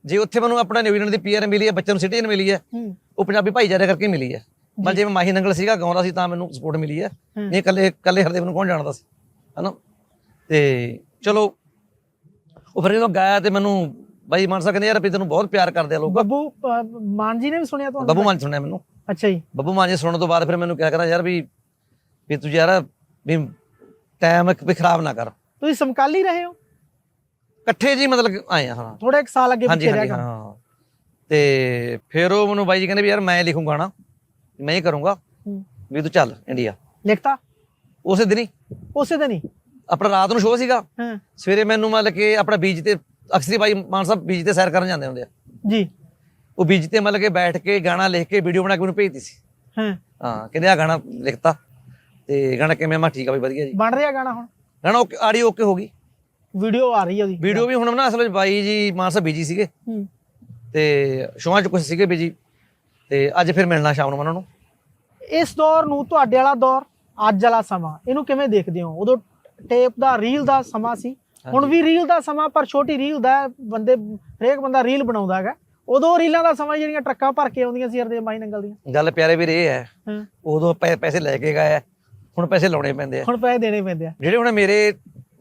ਜੇ ਉੱਥੇ ਮੈਨੂੰ ਆਪਣਾ ਨਿਊਜ਼ੀਲੈਂਡ ਦੀ ਪੀਆਰ ਮਿਲੀ ਹੈ ਬੱਚਿਆਂ ਨੂੰ ਸਿਟੀਜ਼ਨ ਮਿਲੀ ਹੈ ਹੂੰ। ਉਹ ਪੰਜਾਬੀ ਭਾਈਚਾਰੇ ਕਰਕੇ ਮਿਲੀ ਹੈ। ਮਤਲਬ ਜਿਵੇਂ ਮਾਹੀ ਨੰਗਲ ਸੀਗਾ ਗਾਉਂਦਾ ਸੀ ਤਾਂ ਮੈਨੂੰ ਸਪੋਰਟ ਮਿਲੀ ਹੈ। ਨਹੀਂ ਕੱਲੇ ਕੱਲੇ ਹਰਦੇਵ ਨੂੰ ਕੌਣ ਜਾਣਦਾ ਸੀ? ਹਨਾ? ਤੇ ਚਲੋ ਉਹ ਫਿਰ ਜਦੋਂ ਗਾਇਆ ਤੇ ਮੈਨੂੰ ਬਾਈ ਮਾਨਸਾ ਕਹਿੰਦੇ ਯਾਰ ਵੀ ਤੈਨੂੰ ਬਹੁਤ ਪਿਆਰ ਕਰਦੇ ਆ ਲੋਕ। ਬੱਬੂ ਮਾਨ ਜੀ ਨੇ ਵੀ ਸੁਣਿਆ ਤੁਹਾਨੂੰ? ਬੱਬੂ ਮਾਨ ਜੀ ਸੁਣਿਆ ਮੈਨੂੰ। ਅੱਛਾ ਜੀ। ਬੱਬੂ ਮਾਨ ਜੀ ਸੁਣਨ ਤੋਂ ਬਾਅਦ ਫਿਰ ਮੈਨੂੰ ਕਿਹਾ ਕਰਾਂ ਯਾਰ ਵੀ ਵੀ ਤੂੰ ਯਾਰ ਵੀ ਟਾਈਮ ਵੀ ਖਰਾਬ ਨਾ ਕਰ। ਤੁਸੀਂ ਸਮਕਾਲੀ ਰਹੇ ਹੋ? ਇਕੱਠੇ ਜੀ ਮਤਲਬ ਕਿ ਆਏ ਆ ਹਾਂ। ਥੋੜਾ ਇੱਕ ਸਾਲ ਅੱਗੇ ਹਾਂਜੀ ਪਿੱਛੇ ਰਹਿ ਹਾਂਜੀ ਗਏ। ਹਾਂ। ਤੇ ਫਿਰ ਉਹ ਮੈਨੂੰ ਬਾਈ ਜੀ ਕਹਿੰਦੇ ਵੀ ਯਾਰ ਮੈਂ ਲਿਖੂੰਗਾ ਨਾ ਮੈਂ ਹੀ ਕਰੂੰਗਾ। ਹੂੰ। ਵੀ ਤੂੰ ਚੱਲ ਇੰਡੀਆ। ਲਿਖਤਾ? ਉਸੇ ਦਿਨ ਹੀ। ਉਸੇ ਦਿਨ ਹੀ? ਆਪਣਾ ਰਾਤ ਨੂੰ ਸ਼ੋਅ ਸੀਗਾ। ਹਾਂ। ਸਵੇਰੇ ਮੈਨੂੰ ਮਤਲਬ ਕਿ ਆਪਣਾ ਬੀਚ ਤੇ ਅਕਸਰੀ ਬਾਈ ਮਾਨ ਸਾਹਿਬ ਬੀਚ ਤੇ ਸੈਰ ਕਰਨ ਜਾਂਦੇ ਹੁੰਦੇ ਆ। ਜੀ। ਉਹ ਬੀਚ ਤੇ ਮਤਲਬ ਕਿ ਬੈਠ ਕੇ ਗਾਣਾ ਲਿਖ ਕੇ ਵੀਡੀਓ ਬਣਾ ਕੇ ਮੈਨੂੰ ਭੇਜਤੀ ਸੀ। ਹਾਂ। ਹਾਂ ਕਹਿੰਦੇ ਆ ਗਾਣਾ ਲਿਖਤਾ। ਤੇ ਗਾਣਾ ਕਿਵੇਂ? ਮੈਂ ਠੀਕ ਆ ਬਈ ਵਧੀਆ ਜੀ। ਬਣ ਰਿਹਾ ਗਾਣਾ ਹੁਣ? ਗਾਣਾ ਓਕੇ ਆਡੀਓ ਓਕੇ ਹੋ ਗਈ। ਵੀਡੀਓ ਆ ਰਹੀ ਹੈ ਉਹਦੀ। ਵੀਡੀਓ ਵੀ ਹੁਣ ਨਾ ਅਸਲ ਵਿੱਚ ਬਾਈ ਜੀ ਮਾਨ ਸਾਹਿਬ ਬੀਜੀ ਸੀਗੇ। ਹੂੰ। ਤੇ ਸ਼ੋਆਂ ਚ ਕੁਝ ਸੀਗੇ ਬੀਜੀ ਤੇ ਅੱਜ ਫਿਰ ਮਿਲਣਾ ਸ਼ਾਮ ਨੂੰ ਉਹਨਾਂ ਨੂੰ। ਇਸ ਦੌਰ ਨੂੰ ਤੁਹਾਡੇ ਵਾਲਾ ਦੌਰ ਅੱਜ ਵਾਲਾ ਸਮਾਂ ਇਹਨੂੰ ਕਿਵੇਂ ਦੇਖਦੇ ਹੋ? ਉਦੋਂ ਟੇਪ ਦਾ ਰੀਲ ਦਾ ਸਮਾਂ ਸੀ। ਹੁਣ ਵੀ ਰੀਲ ਦਾ ਸਮਾਂ ਪਰ ਛੋਟੀ ਰੀਲ ਦਾ ਬੰਦੇ ਹਰੇਕ ਬੰਦਾ ਰੀਲ ਬਣਾਉਂਦਾ ਹੈਗਾ। ਉਦੋਂ ਰੀਲਾਂ ਦਾ ਸਮਾਂ ਜਿਹੜੀਆਂ ਟਰੱਕਾਂ ਭਰ ਕੇ ਆਉਂਦੀਆਂ ਸੀ ਅਰਦੇ ਮਾਈ ਨੰਗਲ ਦੀਆਂ। ਗੱਲ ਪਿਆਰੇ ਵੀਰ ਇਹ ਹੈ ਉਦੋਂ ਪੈਸੇ ਲੈ ਕੇ ਗਏ ਹੁਣ ਪੈਸੇ ਲਾਉਣੇ ਪੈਂਦੇ ਆ। ਹੁਣ ਪੈਸੇ ਦੇਣੇ ਪੈਂਦੇ ਆ। ਜਿਹੜੇ ਹੁਣ ਮੇਰੇ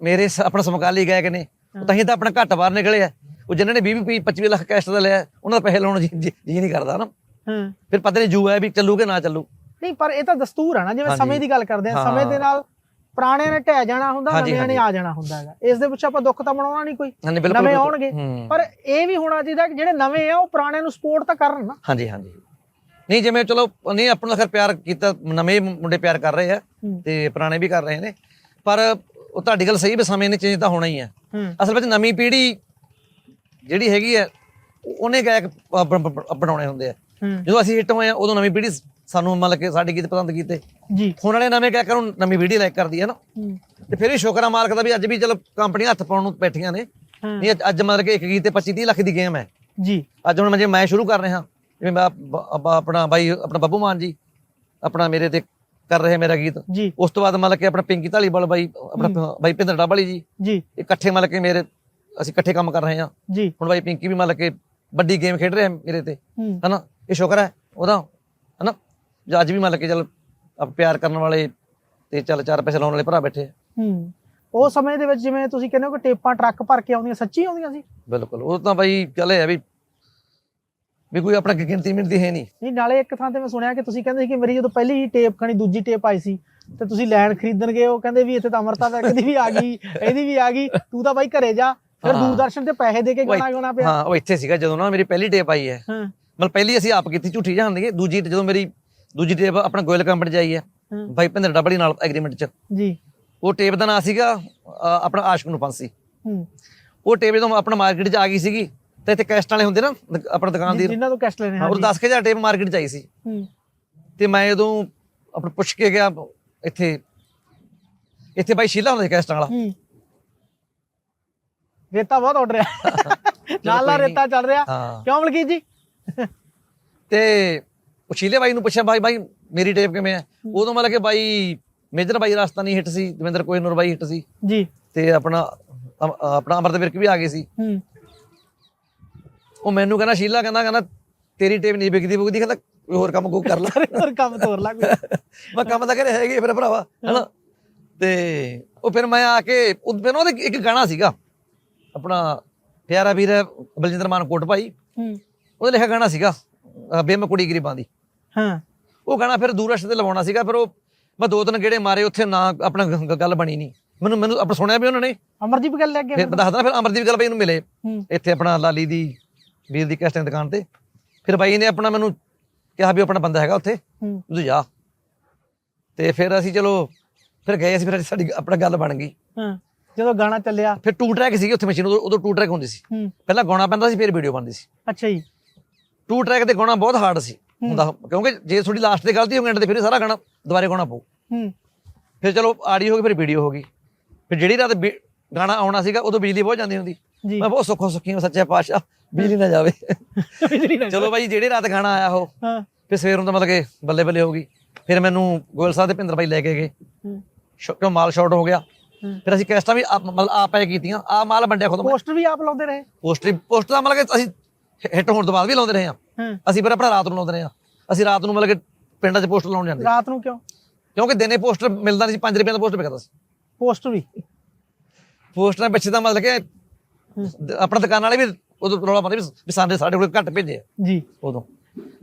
ਮੇਰੇ ਆਪਣਾ ਸਮਕਾਲੀ ਗਏ ਕਿ ਨੇ ਉਹ ਤਾਂ ਹੀ ਤਾਂ ਆਪਣਾ ਘੱਟ ਬਾਹਰ ਨਿਕਲੇ ਆ। ਉਹ ਜਿਨ੍ਹਾਂ ਨੇ 20 20 25 ਲੱਖ ਕੈਸ਼ ਦਾ ਲਿਆ ਉਹਨਾਂ ਦਾ ਪੈਸੇ ਲਾਉਣ ਜੀ ਨਹੀਂ ਕਰਦਾ ਨਾ। ਫਿਰ ਪਤਾ ਨਹੀਂ ਜੂ ਹੈ ਵੀ ਚੱਲੂ ਕਿ ਨਾ ਚੱਲੂ। ਨਹੀਂ ਪਰ ਇਹ ਤਾਂ ਦਸਤੂਰ ਆ ਨਾ ਜਿਵੇਂ। ਸਮੇਂ ਦੀ ਗੱਲ ਕਰਦੇ ਆ। ਸਮੇਂ ਦੇ ਨਾਲ ਪੁਰਾਣਿਆਂ ਨੇ ਢਹਿ ਜਾਣਾ ਹੁੰਦਾ ਹਾਂਜੀ, ਨਵਿਆਂ ਨੇ। ਆ ਜਾਣਾ ਹੁੰਦਾ ਹੈਗਾ। ਇਸ ਦੇ ਵਿੱਚ ਆਪਾਂ ਦੁੱਖ ਤਾਂ ਮਨਾਉਣਾ ਨਹੀਂ ਕੋਈ। ਹਾਂਜੀ ਬਿਲਕੁਲ ਨਵੇਂ ਬਿਲਕੁਲ। ਆਉਣਗੇ। ਹੂੰ। ਪਰ ਇਹ ਵੀ ਹੋਣਾ ਚਾਹੀਦਾ ਕਿ ਜਿਹੜੇ ਨਵੇਂ ਆ ਉਹ ਪੁਰਾਣਿਆਂ ਨੂੰ ਸਪੋਰਟ ਤਾਂ ਕਰਨ ਨਾ। ਹਾਂਜੀ ਹਾਂਜੀ। ਨਹੀਂ ਜਿਵੇਂ ਚਲੋ ਨਹੀਂ ਆਪਣਾ ਖੈਰ ਪਿਆਰ ਕੀਤਾ ਨਵੇਂ ਮੁੰਡੇ ਪਿਆਰ ਕਰ ਰਹੇ ਆ ਹੂੰ। ਤੇ ਪੁਰਾਣੇ ਵੀ ਕਰ ਰਹੇ ਨੇ। ਪਰ ਉਹ ਤੁਹਾਡੀ ਗੱਲ ਸਹੀ ਵੀ ਸਮੇਂ ਨੇ ਚੇਂਜ ਤਾਂ ਹੋਣਾ ਹੀ ਹੈ ਹੂੰ। ਅਸਲ ਵਿੱਚ ਨਵੀਂ ਪੀੜ੍ਹੀ ਜਿਹੜੀ ਹੈਗੀ ਹੈ ਉਹਨੇ ਗਾਇਕ ਬ- ਬਣਾਉਣੇ ਹੁੰਦੇ ਆ। ਹੂੰ। ਜਦੋਂ ਅਸੀਂ ਹਿੱਟ ਹੋਏ ਆ ਉਦੋਂ ਨਵੀਂ ਪੀੜ੍ਹੀ ਸਾਨੂੰ ਮਤਲਬ ਕਿ ਸਾਡੇ ਗੀਤ ਪਸੰਦ ਕੀਤੇ। ਜੀ। ਹੁਣ ਵਾਲੇ ਨਵੇਂ ਗਾਇਕਾਂ ਨੂੰ ਨਵੀਂ ਪੀੜ੍ਹੀ ਲਾਈਕ ਕਰਦੀ ਹੈ ਨਾ। ਤੇ ਫਿਰ ਵੀ ਸ਼ੁਕਰ ਆ ਮਾਲਕ ਦਾ ਵੀ ਅੱਜ ਵੀ ਚਲੋ ਕੰਪਨੀਆਂ ਹੱਥ ਪਾਉਣ ਨੂੰ ਬੈਠੀਆਂ ਨੇ। ਨਹੀਂ ਅੱਜ- ਮਤਲਬ ਕਿ ਇੱਕ ਗੀਤ ਤੇ 25 30 ਲੱਖ ਦੀ ਗੇਮ ਹੈ। ਜੀ। ਅੱਜ ਹੁਣ ਮੈਂ ਜੇ ਮੈਂ ਸ਼ੁਰੂ ਕਰ ਰਿਹਾ ਜਿਵੇਂ ਮੈਂ ਆਪਣਾ ਬਾਈ ਆਪਣਾ ਬੱਬੂ ਮਾਨ ਜੀ ਆਪਣਾ ਮੇਰੇ ਤੇ ਕਰ ਰਹੇ ਮੇਰਾ ਗੀਤ। ਉਸ ਤੋਂ ਬਾਅਦ ਮਤਲਬ ਕਿ ਆਪਣਾ ਪਿੰਕੀ ਢਾਲੀਵਾਲ ਬਾਈ ਆਪਣਾ ਬਾਈ ਭਿੰਦਰ ਡਾਬਲੀ ਜੀ। ਜੀ। ਇਹ ਇਕੱਠੇ ਮਤਲਬ ਕਿ ਮੇਰੇ ਅਸੀਂ ਇਕੱਠੇ ਕੰਮ ਕਰ ਰਹੇ ਹਾਂ। ਜੀ। ਹੁਣ ਬਾਈ ਪਿੰਕੀ ਵੀ ਮਤਲਬ ਕਿ ਵੱਡੀ ਗੇਮ ਖੇਡ ਰਿਹਾ ਮੇਰੇ ਤੇ। ਹਨਾ? ਇਹ ਸ਼ੁਕਰ ਹੈ। ਉਹਦਾ ਹਨਾ? ਅੱਜ ਵੀ ਮਤਲਬ ਕਿ ਚਲ ਆਪ ਪਿਆਰ ਕਰਨ ਵਾਲੇ ਤੇ ਚੱਲ ਚਾਰ ਪੈਸੇ ਲਾਉਣ ਵਾਲੇ ਭਰਾ ਬੈਠੇ ਆ। ਹੂੰ। ਉਹ ਸਮੇਂ ਦੇ ਵਿੱਚ ਜਿਵੇਂ ਤੁਸੀਂ ਕਹਿੰਦੇ ਹੋ ਕਿ ਟੇਪਾਂ ਟਰੱਕ ਭਰ ਕੇ ਆਉਂਦੀਆਂ ਸੱਚੀ ਆਉਂਦੀਆਂ ਸੀ? ਬਿਲਕੁਲ। ਉਹ ਤਾਂ ਬਾਈ ਚੱਲ ਇਹ ਹੈ ਵੀ ਵੀ ਕੋਈ ਆਪਣਾ ਗਿਣਤੀ ਮਿਣਤੀ ਹੈ ਨਹੀਂ। ਨਹੀਂ ਨਾਲੇ ਇੱਕ ਥਾਂ ਤੇ ਮੈਂ ਸੁਣਿਆ ਕਿ ਤੁਸੀਂ ਕਹਿੰਦੇ ਸੀ ਕਿ ਮੇਰੀ ਜਦੋਂ ਪਹਿਲੀ ਟੇਪ ਖਾਣੀ ਦੂਜੀ ਟੇਪ ਆਈ ਸੀ ਤੇ ਤੁਸੀਂ ਲੈਣ ਖਰੀਦਣ ਗਏ ਉਹ ਕਹਿੰਦੇ ਵੀ ਇੱਥੇ ਤਾਂ ਅਮਰਤਾ ਵੈਕ ਦੀ ਵੀ ਆ ਗਈ ਇਹਦੀ ਵੀ ਆ ਗਈ ਤੂੰ ਤਾਂ ਬਾਈ ਘਰੇ ਜਾ ਫਿਰ ਹਾਂ। ਦੂਰਦਰਸ਼ਨ ਤੇ ਪੈਸੇ ਦੇ ਕੇ ਗਾਣਾ ਗਾਉਣਾ ਪਿਆ। ਹਾਂ ਉਹ ਇੱਥੇ ਸੀਗਾ ਜਦੋਂ ਨਾ ਮੇਰੀ ਪਹਿਲੀ ਟੇਪ ਆਈ ਹੈ। ਹਾਂ। ਮਤਲਬ ਪਹਿਲੀ ਅਸੀਂ ਆਪ ਕੀਤੀ ਝੂਠੀ ਜਾਂਦੀ ਦੂਜੀ ਜਦੋਂ ਮੇਰੀ ਦੂਜੀ ਟੇਪ ਆਪਣਾ ਗੋਇਲ ਕੰਪਨੀ ਚ ਆਈ ਹੈ। ਬਾਈ ਭਿੰਦਰ ਡਬਲੀ ਨਾਲ ਐਗਰੀਮੈਂਟ ਚ। ਜੀ। ਉਹ ਟੇਪ ਦਾ ਨਾਂ ਸੀਗਾ ਆਪਣਾ ਆਸ਼ਕ ਨੂੰ ਫਾਂਸੀ। ਉਹ ਟੇਪ ਜਦੋਂ ਆਪਣਾ ਮਾਰਕੀਟ ਚ ਆ ਗਈ ਸੀਗੀ ਤੇ ਇੱਥੇ ਕੈਸਟ ਵਾਲੇ ਹੁੰਦੇ ਨਾ ਆਪਣਾ ਦੁਕਾਨ ਦੀ। ਜਿਨ੍ਹਾਂ ਤੋਂ ਕੈਸਟ ਲੈਣੇ ਹਾਂ, ਉਹ 10000 ਟੇਪ ਮਾਰਕੀਟ ਚ ਆਈ ਸੀ। ਤੇ ਮੈਂ ਜਦੋਂ ਆਪਣਾ ਪੁੱਛ ਕੇ ਗਿਆ ਇੱਥੇ ਇੱਥੇ ਬਾਈ ਸ਼ੀਲਾ ਹੁੰਦਾ ਸੀ ਕੈਸਟਾਂ ਵਾਲਾ। ਰੇਤਾ ਬਹੁਤ ਉੱਡ ਰਿਹਾ। ਨਾਲ। ਰੇਤਾ ਚੱਲ ਰਿਹਾ। ਕਿਉਂ ਮਲਕੀਤ ਜੀ? ਤੇ ਉਹ ਸ਼ੀਲੇ ਬਾਈ ਨੂੰ ਪੁੱਛਿਆ ਬਾਈ ਬਾਈ ਮੇਰੀ ਟੇਪ ਕਿਵੇਂ ਹੈ? ਉਦੋਂ ਮਤਲਬ ਕਿ ਬਾਈ ਮੇਜਰ ਬਾਈ ਰਾਸਤਾਨੀ ਹਿੱਟ ਸੀ ਦਵਿੰਦਰ ਕੋਹੀਨੂਰ ਬਾਈ ਹਿੱਟ ਸੀ। ਜੀ। ਤੇ ਆਪਣਾ ਅਮ- ਆਪਣਾ ਅਮਰਤ ਵਿਰਕ ਵੀ ਆ ਗਏ ਸੀ। ਹੂੰ। ਉਹ ਮੈਨੂੰ ਕਹਿੰਦਾ ਸ਼ੀਲਾ ਕਹਿੰਦਾ ਕਹਿੰਦਾ ਤੇਰੀ ਟੇਪ ਨਹੀਂ ਵਿਕਦੀ ਵਿਕਦੀ ਕਹਿੰਦਾ ਕੋਈ ਹੋਰ ਕੰਮ ਕੋ ਕਰ ਲੈ। ਹੋਰ ਕੰਮ ਤੋਰ ਲਾ ਕੋਈ। ਮੈਂ ਕੰਮ ਤਾਂ ਕਰੇ ਹੈਗੇ ਫਿਰ ਭਰਾਵਾ ਹਨਾ? ਤੇ ਉਹ ਫਿਰ ਮੈਂ ਆ ਕੇ ਉਹ ਫਿਰ ਉਹਦੇ ਇੱਕ ਗਾਣਾ ਸੀਗਾ ਆਪਣਾ ਪਿਆਰਾ ਵੀਰ ਬਲਜਿੰਦਰ ਮਾਨ ਕੋਟ ਭਾਈ ਹੂੰ। ਉਹਦੇ ਲਿਖਿਆ ਗਾਣਾ ਸੀਗਾ ਅਹ ਬੇ ਮੈਂ ਕੁੜੀ ਗਰੀਬਾਂ ਦੀ। ਹਾਂ। ਉਹ ਗਾਣਾ ਫਿਰ ਦੂਰਸ਼ ਤੇ ਲਵਾਉਣਾ ਸੀਗਾ ਫਿਰ ਉਹ ਮੈਂ ਦੋ ਤਿੰਨ ਗੇੜੇ ਮਾਰੇ ਉੱਥੇ ਨਾ ਆਪਣਾ ਗ- ਗ- ਗੱਲ ਬਣੀ ਨਹੀਂ। ਮੈਨੂੰ ਮੈਨੂੰ ਆਪਣਾ ਸੁਣਿਆ ਵੀ ਉਹਨਾਂ ਨੇ? ਅਮਰਦੀਪ ਗੱਲ ਲੱਗ ਗਿਆ ਫਿਰ ਦੱਸਦਾ ਫਿਰ ਅਮਰਦੀਪ ਗੱਲ ਬਾਈ ਨੂੰ ਮਿਲੇ। ਹੂੰ। ਇੱਥੇ ਆਪਣਾ ਲਾਲੀ ਦੀ ਵੀਰ ਦੀ ਕੈਸਟਿੰਗ ਦੁਕਾਨ ਤੇ। ਫਿਰ ਬਾਈ ਨੇ ਆਪਣਾ ਮੈਨੂੰ ਕਿਹਾ ਵੀ ਆਪਣਾ ਬੰਦਾ ਹੈਗਾ ਉੱਥੇ। ਹੂੰ। ਤੂੰ ਜਾ। ਤੇ ਫਿਰ ਅਸੀਂ ਚਲੋ ਫਿਰ ਗਏ ਅਸੀਂ ਫਿਰ ਸਾਡੀ ਆਪਣਾ ਗੱਲ ਬਣ ਗਈ। ਹਾਂ। ਜਦੋਂ ਗਾਣਾ ਚੱਲਿਆ। ਫਿਰ ਟੂ ਟਰੈਕ ਸੀਗੀ ਉੱਥੇ ਮਸ਼ੀਨ ਉਦੋਂ ਉਦੋਂ ਟੂ ਟਰੈਕ ਹੁੰਦੀ ਸੀ। ਹੂੰ। ਪਹਿਲਾਂ ਗਾਉਣਾ ਪੈਂਦਾ ਸੀ ਫਿਰ ਵੀਡੀਓ ਬਣਦੀ ਸੀ। ਅੱਛਾ ਜੀ। ਟੂ ਟਰੈਕ ਤੇ ਗਾਉਣਾ ਬਹੁਤ ਹਾਰਡ ਸੀ। ਹੁੰਦਾ ਕਿਉਂਕਿ ਜੇ ਤੁਹਾਡੀ ਲਾਸਟ ਤੇ ਗਲਤੀ ਹੋ ਗਈ end ਤੇ ਫਿਰ ਇਹ ਸਾਰਾ ਗਾਣਾ ਦੁਬਾਰੇ ਗਾਉਣਾ ਪਊ। ਹੂੰ। ਫਿਰ ਚਲੋ ਆਡੀਓ ਹੋ ਗਈ ਫਿਰ ਵੀਡੀਓ ਹੋ ਗਈ। ਫਿਰ ਜਿਹੜੀ ਰਾਤ ਗਾਣਾ ਆਉਣਾ ਸੀਗਾ ਉਦੋਂ ਬਿਜਲੀ ਬਹੁਤ ਜਾਂਦੀ ਹੁੰਦੀ। ਮੈਂ ਬਹੁਤ ਸੁੱਖੋ ਸੁੱਖੀ ਹਾਂ ਸੱਚੇ ਪਾਤਸ਼ਾਹ ਬਿਜਲੀ ਨਾ ਜਾਵੇ। ਚਲੋ ਬਾਈ ਜਿਹੜੀ ਰਾਤ ਗਾਣਾ ਆਇਆ ਉਹ ਹਾਂ। ਫਿਰ ਸਵੇਰ ਨੂੰ ਤਾਂ ਮਤਲਬ ਕਿ ਬੱਲੇ ਬੱਲੇ ਹੋ ਗਈ। ਫਿਰ ਮੈਨੂੰ ਗੋਇਲ ਸਾਹਿਬ ਤੇ ਭਿੰਦਰ ਬਾਈ ਲੈ ਕੇ ਗਏ। ਕਿਉਂ ਮਾਲ ਸ਼ਾਰਟ ਹੋ ਗਿਆ। ਫਿਰ ਅਸੀਂ ਕੈਸਟਾਂ ਵੀ ਮਤਲਬ ਆਪ ਐ ਕੀਤੀਆਂ। ਆ ਮਾਲ ਵੰਡਿਆ ਖੁਦ ਪੋਸਟਰ ਵੀ ਆਪ ਲਾਉਂਦੇ ਰਹੇ। ਪੋਸਟਰ ਪੋਸਟਰ ਦਾ ਮਤਲਬ ਕਿ ਅਸੀਂ ਹਿੱਟ ਹੋਣ ਤੋਂ ਬਾਅਦ ਵੀ ਲਾਉਂਦੇ ਰਹੇ ਹਾਂ। ਅਸੀਂ ਫਿਰ ਆਪਣਾ ਰਾਤ ਨੂੰ ਲਾਉਂਦੇ ਹਾਂ। ਅਸੀਂ ਰਾਤ ਨੂੰ ਮਤਲਬ ਕਿ ਪਿੰਡਾਂ 'ਚ ਪੋਸਟਰ ਲਾਉਣ ਜਾਂਦੇ। ਰਾਤ ਨੂੰ ਕਿਉਂ? ਕਿਉਂਕਿ ਦਿਨੇ ਪੋਸਟਰ ਮਿਲਦਾ ਨਹੀਂ ਸੀ 5 ਰੁਪਏ ਦਾ ਪੋਸਟਰ ਵਿਕਦਾ ਸੀ। ਪੋਸਟਰ ਵੀ? ਪੋਸਟਰਾਂ ਪਿੱਛੇ ਤਾਂ ਮਤਲਬ ਕਿ ਆਪਣਾ ਦੁਕਾਨ ਵਾਲੇ ਵੀ ਉਦੋਂ ਰੌਲਾ ਪਾਉਂਦੇ ਵੀ ਸਾਡੇ ਸਾਡੇ ਕੋਲ ਘੱਟ ਭੇਜੇ ਆ। ਜੀ। ਉਦੋਂ।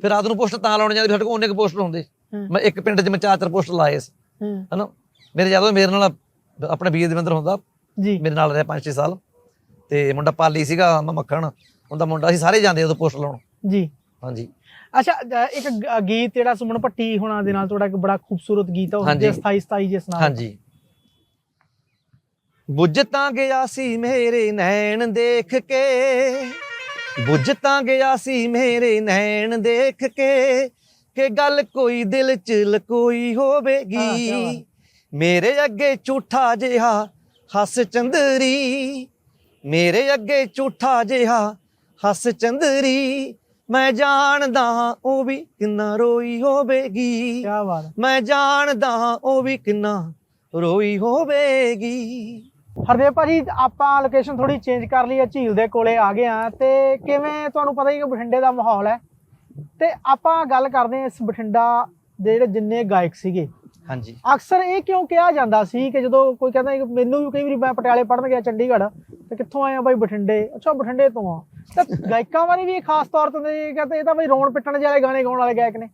ਫਿਰ ਰਾਤ ਨੂੰ ਪੋਸਟਰ ਤਾਂ ਲਾਉਣ ਜਾਂਦੇ ਸਾਡੇ ਕੋਲ ਉਹਨੇ ਕੁ ਪੋਸਟਰ ਹੁੰਦੇ। ਮੈਂ ਇੱਕ ਪਿੰਡ 'ਚ ਮੈਂ ਚਾਰ ਚਾਰ ਪੋਸਟਰ ਲਾਏ ਸੀ। ਹੂੰ। ਹਨਾ? ਮੇਰੇ ਜਦੋਂ ਮੇਰੇ ਨਾਲ ਆਪਣਾ ਵੀਰ ਦਵਿੰਦਰ ਹੁੰਦਾ। ਜੀ। ਮੇਰੇ ਨਾਲ ਰਿਹਾ 5-6 ਸਾਲ। ਤੇ ਮੁੰਡਾ ਪਾਲੀ ਸੀਗਾ ਮੱਖਣ। ਉਹਦਾ ਮੁੰਡਾ ਸੀ ਸਾਰੇ ਜਾਂਦੇ ਉਦੋਂ ਪੋਸਟਰ ਲਾਉਣ। ਜੀ। ਹਾਂਜੀ ਅੱਛਾ ਅ, ਇੱਕ ਗ- ਗੀਤ ਜਿਹੜਾ ਸੁਮਨ ਭੱਟੀ ਹੁਣਾਂ ਦੇ ਨਾਲ ਤੁਹਾਡਾ ਇੱਕ ਬੜਾ ਖੂਬਸੂਰਤ ਗੀਤ ਹੈ ਉਸ ਹਾਂਜੀ। ਦੇ 27 27 ਜਿਸ ਨਾਲ ਹਾਂਜੀ ਬੁੱਝ ਤਾਂ ਗਿਆ ਸੀ ਮੇਰੇ ਨੈਣ ਦੇਖ ਕੇ ਬੁੱਝ ਤਾਂ ਗਿਆ ਸੀ ਮੇਰੇ ਨੈਣ ਦੇਖ ਕੇ ਕਿ ਗੱਲ ਕੋਈ ਦਿਲ ਚ ਲਕੋਈ ਹਾਂ, ਕਿਆ ਹੋਵੇਗੀ। ਮੇਰੇ ਅੱਗੇ ਝੂਠਾ ਜਿਹਾ ਹੱਸ ਚੰਦਰੀ ਮੇਰੇ ਅੱਗੇ ਝੂਠਾ ਜਿਹਾ ਹੱਸ ਚੰਦਰੀ ਮੈਂ ਜਾਣਦਾ ਹਾਂ ਉਹ ਵੀ ਕਿੰਨਾ ਰੋਈ ਹੋਵੇਗੀ। ਕੀ ਬਾਤ ਮੈਂ ਜਾਣਦਾ ਉਹ ਵੀ ਕਿੰਨਾ ਰੋਈ ਹੋਵੇਗੀ। ਹਰਦੇਵ ਭਾਜੀ ਆਪਾਂ ਲੋਕੇਸ਼ਨ ਥੋੜੀ ਚੇਂਜ ਕਰ ਲਈ ਹੈ ਝੀਲ ਦੇ ਕੋਲੇ ਆ ਗਏ ਆ ਤੇ ਕਿਵੇਂ ਤੁਹਾਨੂੰ ਪਤਾ ਹੀ ਕਿ ਬਠਿੰਡੇ ਦਾ ਮਾਹੌਲ ਹੈ। ਤੇ ਆਪਾਂ ਗੱਲ ਕਰਦੇ ਹਾਂ ਇਸ ਬਠਿੰਡਾ ਦੇ ਜਿਹੜੇ ਜਿੰਨੇ ਗਾਇਕ ਸੀਗੇ। ਹਾਂਜੀ। ਅਕਸਰ ਇਹ ਕਿਉਂ ਕਿਹਾ ਜਾਂਦਾ ਸੀ ਕਿ ਜਦੋਂ ਕੋਈ ਕਹਿੰਦਾ ਕਿ ਮੈਨੂੰ ਵੀ ਕਈ ਵਾਰੀ ਮੈਂ ਪਟਿਆਲੇ ਪੜਨ ਗਿਆ ਚੰਡੀਗੜ੍ਹ ਤੇ ਕਿੱਥੋਂ ਆਏ ਆ ਬਾਈ ਬਠਿੰਡੇ? ਅੱਛਾ ਬਠਿੰਡੇ ਤੋਂ ਆ। ਤਾਂ ਗਾਇਕਾਂ ਬਾਰੇ ਵੀ ਇਹ ਖਾਸ ਤੌਰ ਤੇ ਇਹ ਕਹਿੰਦੇ ਇਹ ਤਾਂ ਬਈ ਰੋਣ ਪਿੱਟਣ ਜਿਹੇ ਵਾਲੇ ਗਾਣੇ ਗਾਉਣ ਵਾਲੇ ਗਾਇਕ ਨੇ।